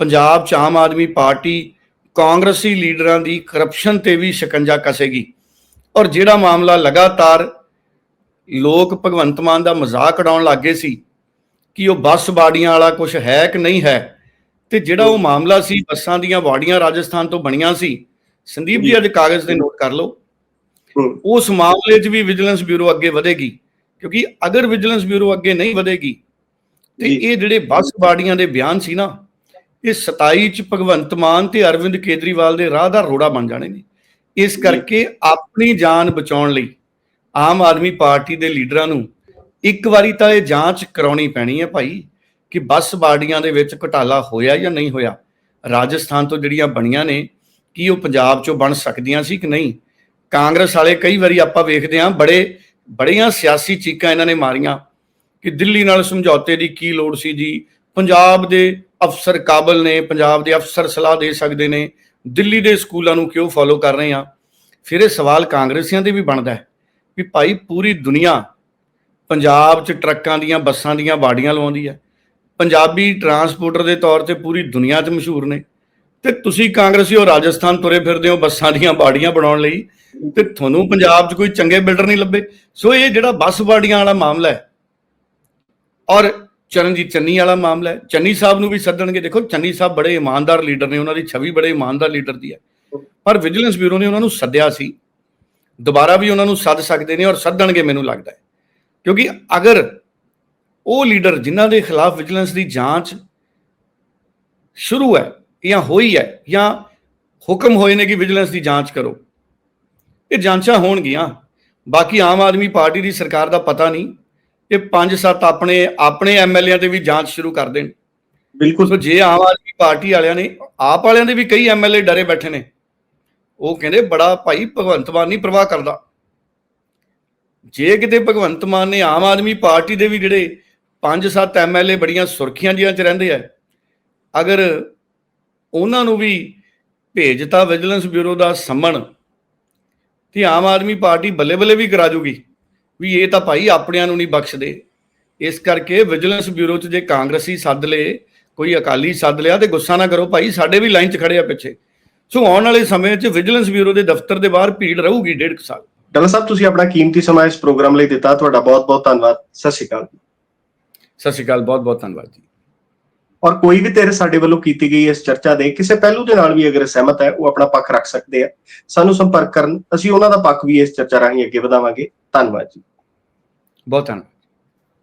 S2: ਪੰਜਾਬ 'ਚ ਆਮ ਆਦਮੀ ਪਾਰਟੀ ਕਾਂਗਰਸੀ ਲੀਡਰਾਂ ਦੀ ਕਰਪਸ਼ਨ ਤੇ ਵੀ ਸ਼ਿਕੰਜਾ ਕਸੇਗੀ ਔਰ ਜਿਹੜਾ ਮਾਮਲਾ ਲਗਾਤਾਰ ਲੋਕ ਭਗਵੰਤ ਮਾਨ ਦਾ ਮਜ਼ਾਕ ਉਡਾਉਣ ਲੱਗੇ ਸੀ ਕਿ ਉਹ ਬੱਸ ਬਾੜੀਆਂ ਵਾਲਾ ਕੁਝ ਹੈ ਕਿ ਨਹੀਂ ਹੈ ਤੇ ਜਿਹੜਾ ਉਹ ਮਾਮਲਾ ਸੀ ਬੱਸਾਂ ਦੀਆਂ ਬਾੜੀਆਂ ਰਾਜਸਥਾਨ ਤੋਂ ਬਣੀਆਂ ਸੀ ਸੰਦੀਪ
S1: ਜੀ।
S2: ਅੱਜ ਕਾਗਜ਼ ਤੇ ਨੋਟ ਕਰ ਲਓ ਉਸ ਮਾਮਲੇ 'ਚ ਵੀ ਵਿਜੀਲੈਂਸ ਬਿਊਰੋ ਅੱਗੇ ਵਧੇਗੀ ਕਿਉਂਕਿ ਅਗਰ ਵਿਜੀਲੈਂਸ ਬਿਊਰੋ ਅੱਗੇ ਨਹੀਂ ਵਧੇਗੀ ਤੇ। ਇਹ ਜਿਹੜੇ ਬੱਸ ਬਾੜੀਆਂ ਦੇ ਬਿਆਨ ਸੀ ਨਾ ਇਹ 27 ਚ ਭਗਵੰਤ ਮਾਨ ਤੇ ਅਰਵਿੰਦ ਕੇਜਰੀਵਾਲ ਦੇ ਰਾਹ ਦਾ ਰੋੜਾ ਬਣ ਜਾਣੇ ਨੇ। ਇਸ ਕਰਕੇ ਆਪਣੀ ਜਾਨ ਬਚਾਉਣ ਲਈ ਆਮ ਆਦਮੀ ਪਾਰਟੀ ਦੇ ਲੀਡਰਾਂ ਨੂੰ ਇੱਕ ਵਾਰੀ ਤਾਂ ਇਹ ਜਾਂਚ ਕਰਾਉਣੀ ਪੈਣੀ ਹੈ ਭਾਈ ਕਿ ਬੱਸ ਬਾੜੀਆਂ ਦੇ ਵਿੱਚ ਘੁਟਾਲਾ ਹੋਇਆ ਜਾਂ ਨਹੀਂ ਹੋਇਆ। ਰਾਜਸਥਾਨ ਤੋਂ ਜਿਹੜੀਆਂ ਬਣੀਆਂ ਨੇ ਕੀ ਉਹ ਪੰਜਾਬ ਚੋਂ ਬਣ ਸਕਦੀਆਂ ਸੀ ਕਿ ਨਹੀਂ? ਕਾਂਗਰਸ ਵਾਲੇ ਕਈ ਵਾਰੀ ਆਪਾਂ ਵੇਖਦੇ ਹਾਂ ਬੜੇ ਬੜੀਆਂ ਸਿਆਸੀ ਚੀਕਾਂ ਇਹਨਾਂ ਨੇ ਮਾਰੀਆਂ ਕਿ ਦਿੱਲੀ ਨਾਲ ਸਮਝੌਤੇ ਦੀ ਕੀ ਲੋੜ ਸੀ ਜੀ? ਪੰਜਾਬ ਦੇ ਅਫਸਰ ਕਾਬਲ ਨੇ, ਪੰਜਾਬ ਦੇ ਅਫਸਰ ਸਲਾਹ ਦੇ ਸਕਦੇ ਨੇ, ਦਿੱਲੀ ਦੇ ਸਕੂਲਾਂ ਨੂੰ ਕਿਉਂ ਫੋਲੋ ਕਰ ਰਹੇ ਆ ਫਿਰ ਇਹ ਸਵਾਲ ਕਾਂਗਰਸੀਆਂ ਦੇ ਵੀ ਬਣਦਾ ਹੈ ਵੀ ਭਾਈ ਪੂਰੀ ਦੁਨੀਆ ਪੰਜਾਬ 'ਚ ਟਰੱਕਾਂ ਦੀਆਂ, ਬੱਸਾਂ ਦੀਆਂ ਬਾੜੀਆਂ ਲਵਾਉਂਦੀ ਹੈ। ਪੰਜਾਬੀ ਟਰਾਂਸਪੋਰਟਰ ਦੇ ਤੌਰ ਤੇ ਪੂਰੀ ਦੁਨੀਆ 'ਚ ਮਸ਼ਹੂਰ ਨੇ। ਤੇ ਤੁਸੀਂ ਕਾਂਗਰਸੀ ਹੋ ਰਾਜਸਥਾਨ ਤੁਰੇ ਫਿਰਦੇ ਹੋ ਬੱਸਾਂ ਦੀਆਂ ਬਾੜੀਆਂ ਬਣਾਉਣ ਲਈ, ਤੇ ਤੁਹਾਨੂੰ ਪੰਜਾਬ 'ਚ ਕੋਈ ਚੰਗੇ ਬਿਲਡਰ ਨਹੀਂ ਲੱਭੇ? ਸੋ ਇਹ ਜਿਹੜਾ ਬੱਸ ਬਾੜੀਆਂ ਵਾਲਾ ਮਾਮਲਾ ਹੈ, ਔਰ ਚਰਨਜੀਤ ਚੰਨੀ ਵਾਲਾ ਮਾਮਲਾ ਹੈ। ਚੰਨੀ ਸਾਹਿਬ ਨੂੰ ਵੀ ਸੱਦਣਗੇ। ਦੇਖੋ, ਚੰਨੀ ਸਾਹਿਬ ਬੜੇ ਇਮਾਨਦਾਰ ਲੀਡਰ ਨੇ, ਉਹਨਾਂ ਦੀ ਛਵੀ ਬੜੇ ਇਮਾਨਦਾਰ ਲੀਡਰ ਦੀ ਹੈ। ਪਰ ਵਿਜੀਲੈਂਸ ਬਿਊਰੋ ਨੇ ਉਹਨਾਂ ਨੂੰ ਸੱਦਿਆ ਸੀ। ਦੁਬਾਰਾ ਵੀ ਉਹਨਾਂ ਨੂੰ ਸੱਦ ਸਕਦੇ ਨੇ ਔਰ ਸੱਦਣਗੇ, ਮੈਨੂੰ ਲੱਗਦਾ ਹੈ। ਕਿਉਂਕਿ ਅਗਰ ਉਹ ਲੀਡਰ ਜਿਨ੍ਹਾਂ ਦੇ ਖਿਲਾਫ ਵਿਜੀਲੈਂਸ ਦੀ ਜਾਂਚ ਸ਼ੁਰੂ ਹੈ ਜਾਂ ਹੋਈ ਹੈ ਜਾਂ ਹੁਕਮ ਹੋਏ ਨੇ ਕਿ ਵਿਜੀਲੈਂਸ ਦੀ ਜਾਂਚ ਕਰੋ, ਇਹ ਜਾਂਚਾਂ ਹੋਣਗੀਆਂ। ਬਾਕੀ ਆਮ ਆਦਮੀ ਪਾਰਟੀ ਦੀ ਸਰਕਾਰ ਦਾ ਪਤਾ ਨਹੀਂ। ਇਹ ਪੰਜ ਸੱਤ ਆਪਣੇ ਆਪਣੇ ਐਮਐਲਏਆਂ ਤੇ ਵੀ ਜਾਂਚ ਸ਼ੁਰੂ ਕਰ ਦੇਣ।
S1: ਬਿਲਕੁਲ।
S2: ਸੋ ਜੇ ਆਮ ਆਦਮੀ ਪਾਰਟੀ ਵਾਲਿਆਂ ਨੇ ਆਪ ਵਾਲਿਆਂ ਦੇ ਵੀ ਕਈ ਐਮਐਲਏ ਡਰੇ ਬੈਠੇ ਨੇ। ਉਹ ਕਹਿੰਦੇ ਬੜਾ ਭਾਈ ਭਗਵੰਤ ਮਾਨ ਨਹੀਂ ਪ੍ਰਵਾਹ ਕਰਦਾ। ਜੇ ਕਿਤੇ ਭਗਵੰਤ ਮਾਨ ਨੇ ਆਮ ਆਦਮੀ ਪਾਰਟੀ ਦੇ ਵੀ ਜਿਹੜੇ ਪੰਜ ਸੱਤ ਐਮਐਲਏ ਬੜੀਆਂ ਸੁਰਖੀਆਂ ਜੀਆਂ ਚ ਰਹਿੰਦੇ ਆ ਅਗਰ ਉਹਨਾਂ ਨੂੰ ਵੀ ਭੇਜਤਾ ਵਿਜੀਲੈਂਸ ਬਿਊਰੋ ਦਾ ਸੰਮਣ ਤੇ ਆਮ ਆਦਮੀ ਪਾਰਟੀ ਬੱਲੇ ਬੱਲੇ ਵੀ ਕਰਾ ਜੂਗੀ। ਵੀ ਇਹ ਤਾਂ ਭਾਈ ਆਪਣਿਆਂ ਨੂੰ ਨਹੀਂ ਬਖਸ਼ਦੇ। ਇਸ ਕਰਕੇ ਵਿਜੀਲੈਂਸ ਬਿਊਰੋ 'ਚ ਜੇ ਕਾਂਗਰਸੀ ਸੱਦ ਲਏ ਕੋਈ ਅਕਾਲੀ ਸੱਦ ਲਿਆ ਤੇ ਗੁੱਸਾ ਨਾ ਕਰੋ ਭਾਈ ਸਾਡੇ ਵੀ ਲਾਈਨ 'ਚ ਖੜੇ ਆ ਪਿੱਛੇ। ਸੋ ਆਉਣ ਵਾਲੇ ਸਮੇਂ 'ਚ ਵਿਜੀਲੈਂਸ ਬਿਊਰੋ ਦੇ ਦਫ਼ਤਰ ਦੇ ਬਾਹਰ ਭੀੜ ਰਹੂਗੀ ਡੇਢ ਕੁ ਸਾਲ।
S1: ਡਾਲਾ ਸਾਹਿਬ ਤੁਸੀਂ ਆਪਣਾ ਕੀਮਤੀ ਸਮਾਂ ਇਸ ਪ੍ਰੋਗਰਾਮ ਲਈ ਦਿੱਤਾ ਤੁਹਾਡਾ ਬਹੁਤ ਬਹੁਤ ਧੰਨਵਾਦ। ਸਤਿ ਸ਼੍ਰੀ ਅਕਾਲ
S2: ਸਤਿ ਸ਼੍ਰੀ ਅਕਾਲ ਬਹੁਤ ਬਹੁਤ ਧੰਨਵਾਦ ਜੀ।
S1: ਔਰ ਕੋਈ ਵੀ ਤੇਰੇ ਸਾਡੇ ਵੱਲੋਂ ਕੀਤੀ ਗਈ ਇਸ ਚਰਚਾ ਦੇ ਕਿਸੇ ਪਹਿਲੂ ਦੇ ਨਾਲ ਵੀ ਅਗਰ ਸਹਿਮਤ ਹੈ ਉਹ ਆਪਣਾ ਪੱਖ ਰੱਖ ਸਕਦੇ ਆ। ਸਾਨੂੰ ਸੰਪਰਕ ਕਰਨ ਅਸੀਂ ਉਹਨਾਂ ਦਾ ਪੱਖ ਵੀ ਇਸ ਚਰਚਾ ਰਾਹੀਂ ਅੱਗੇ ਵਧਾਵਾਂਗੇ। ਧੰਨਵਾਦ ਜੀ।
S2: ਬਹੁਤ ਧੰਨਵਾਦ।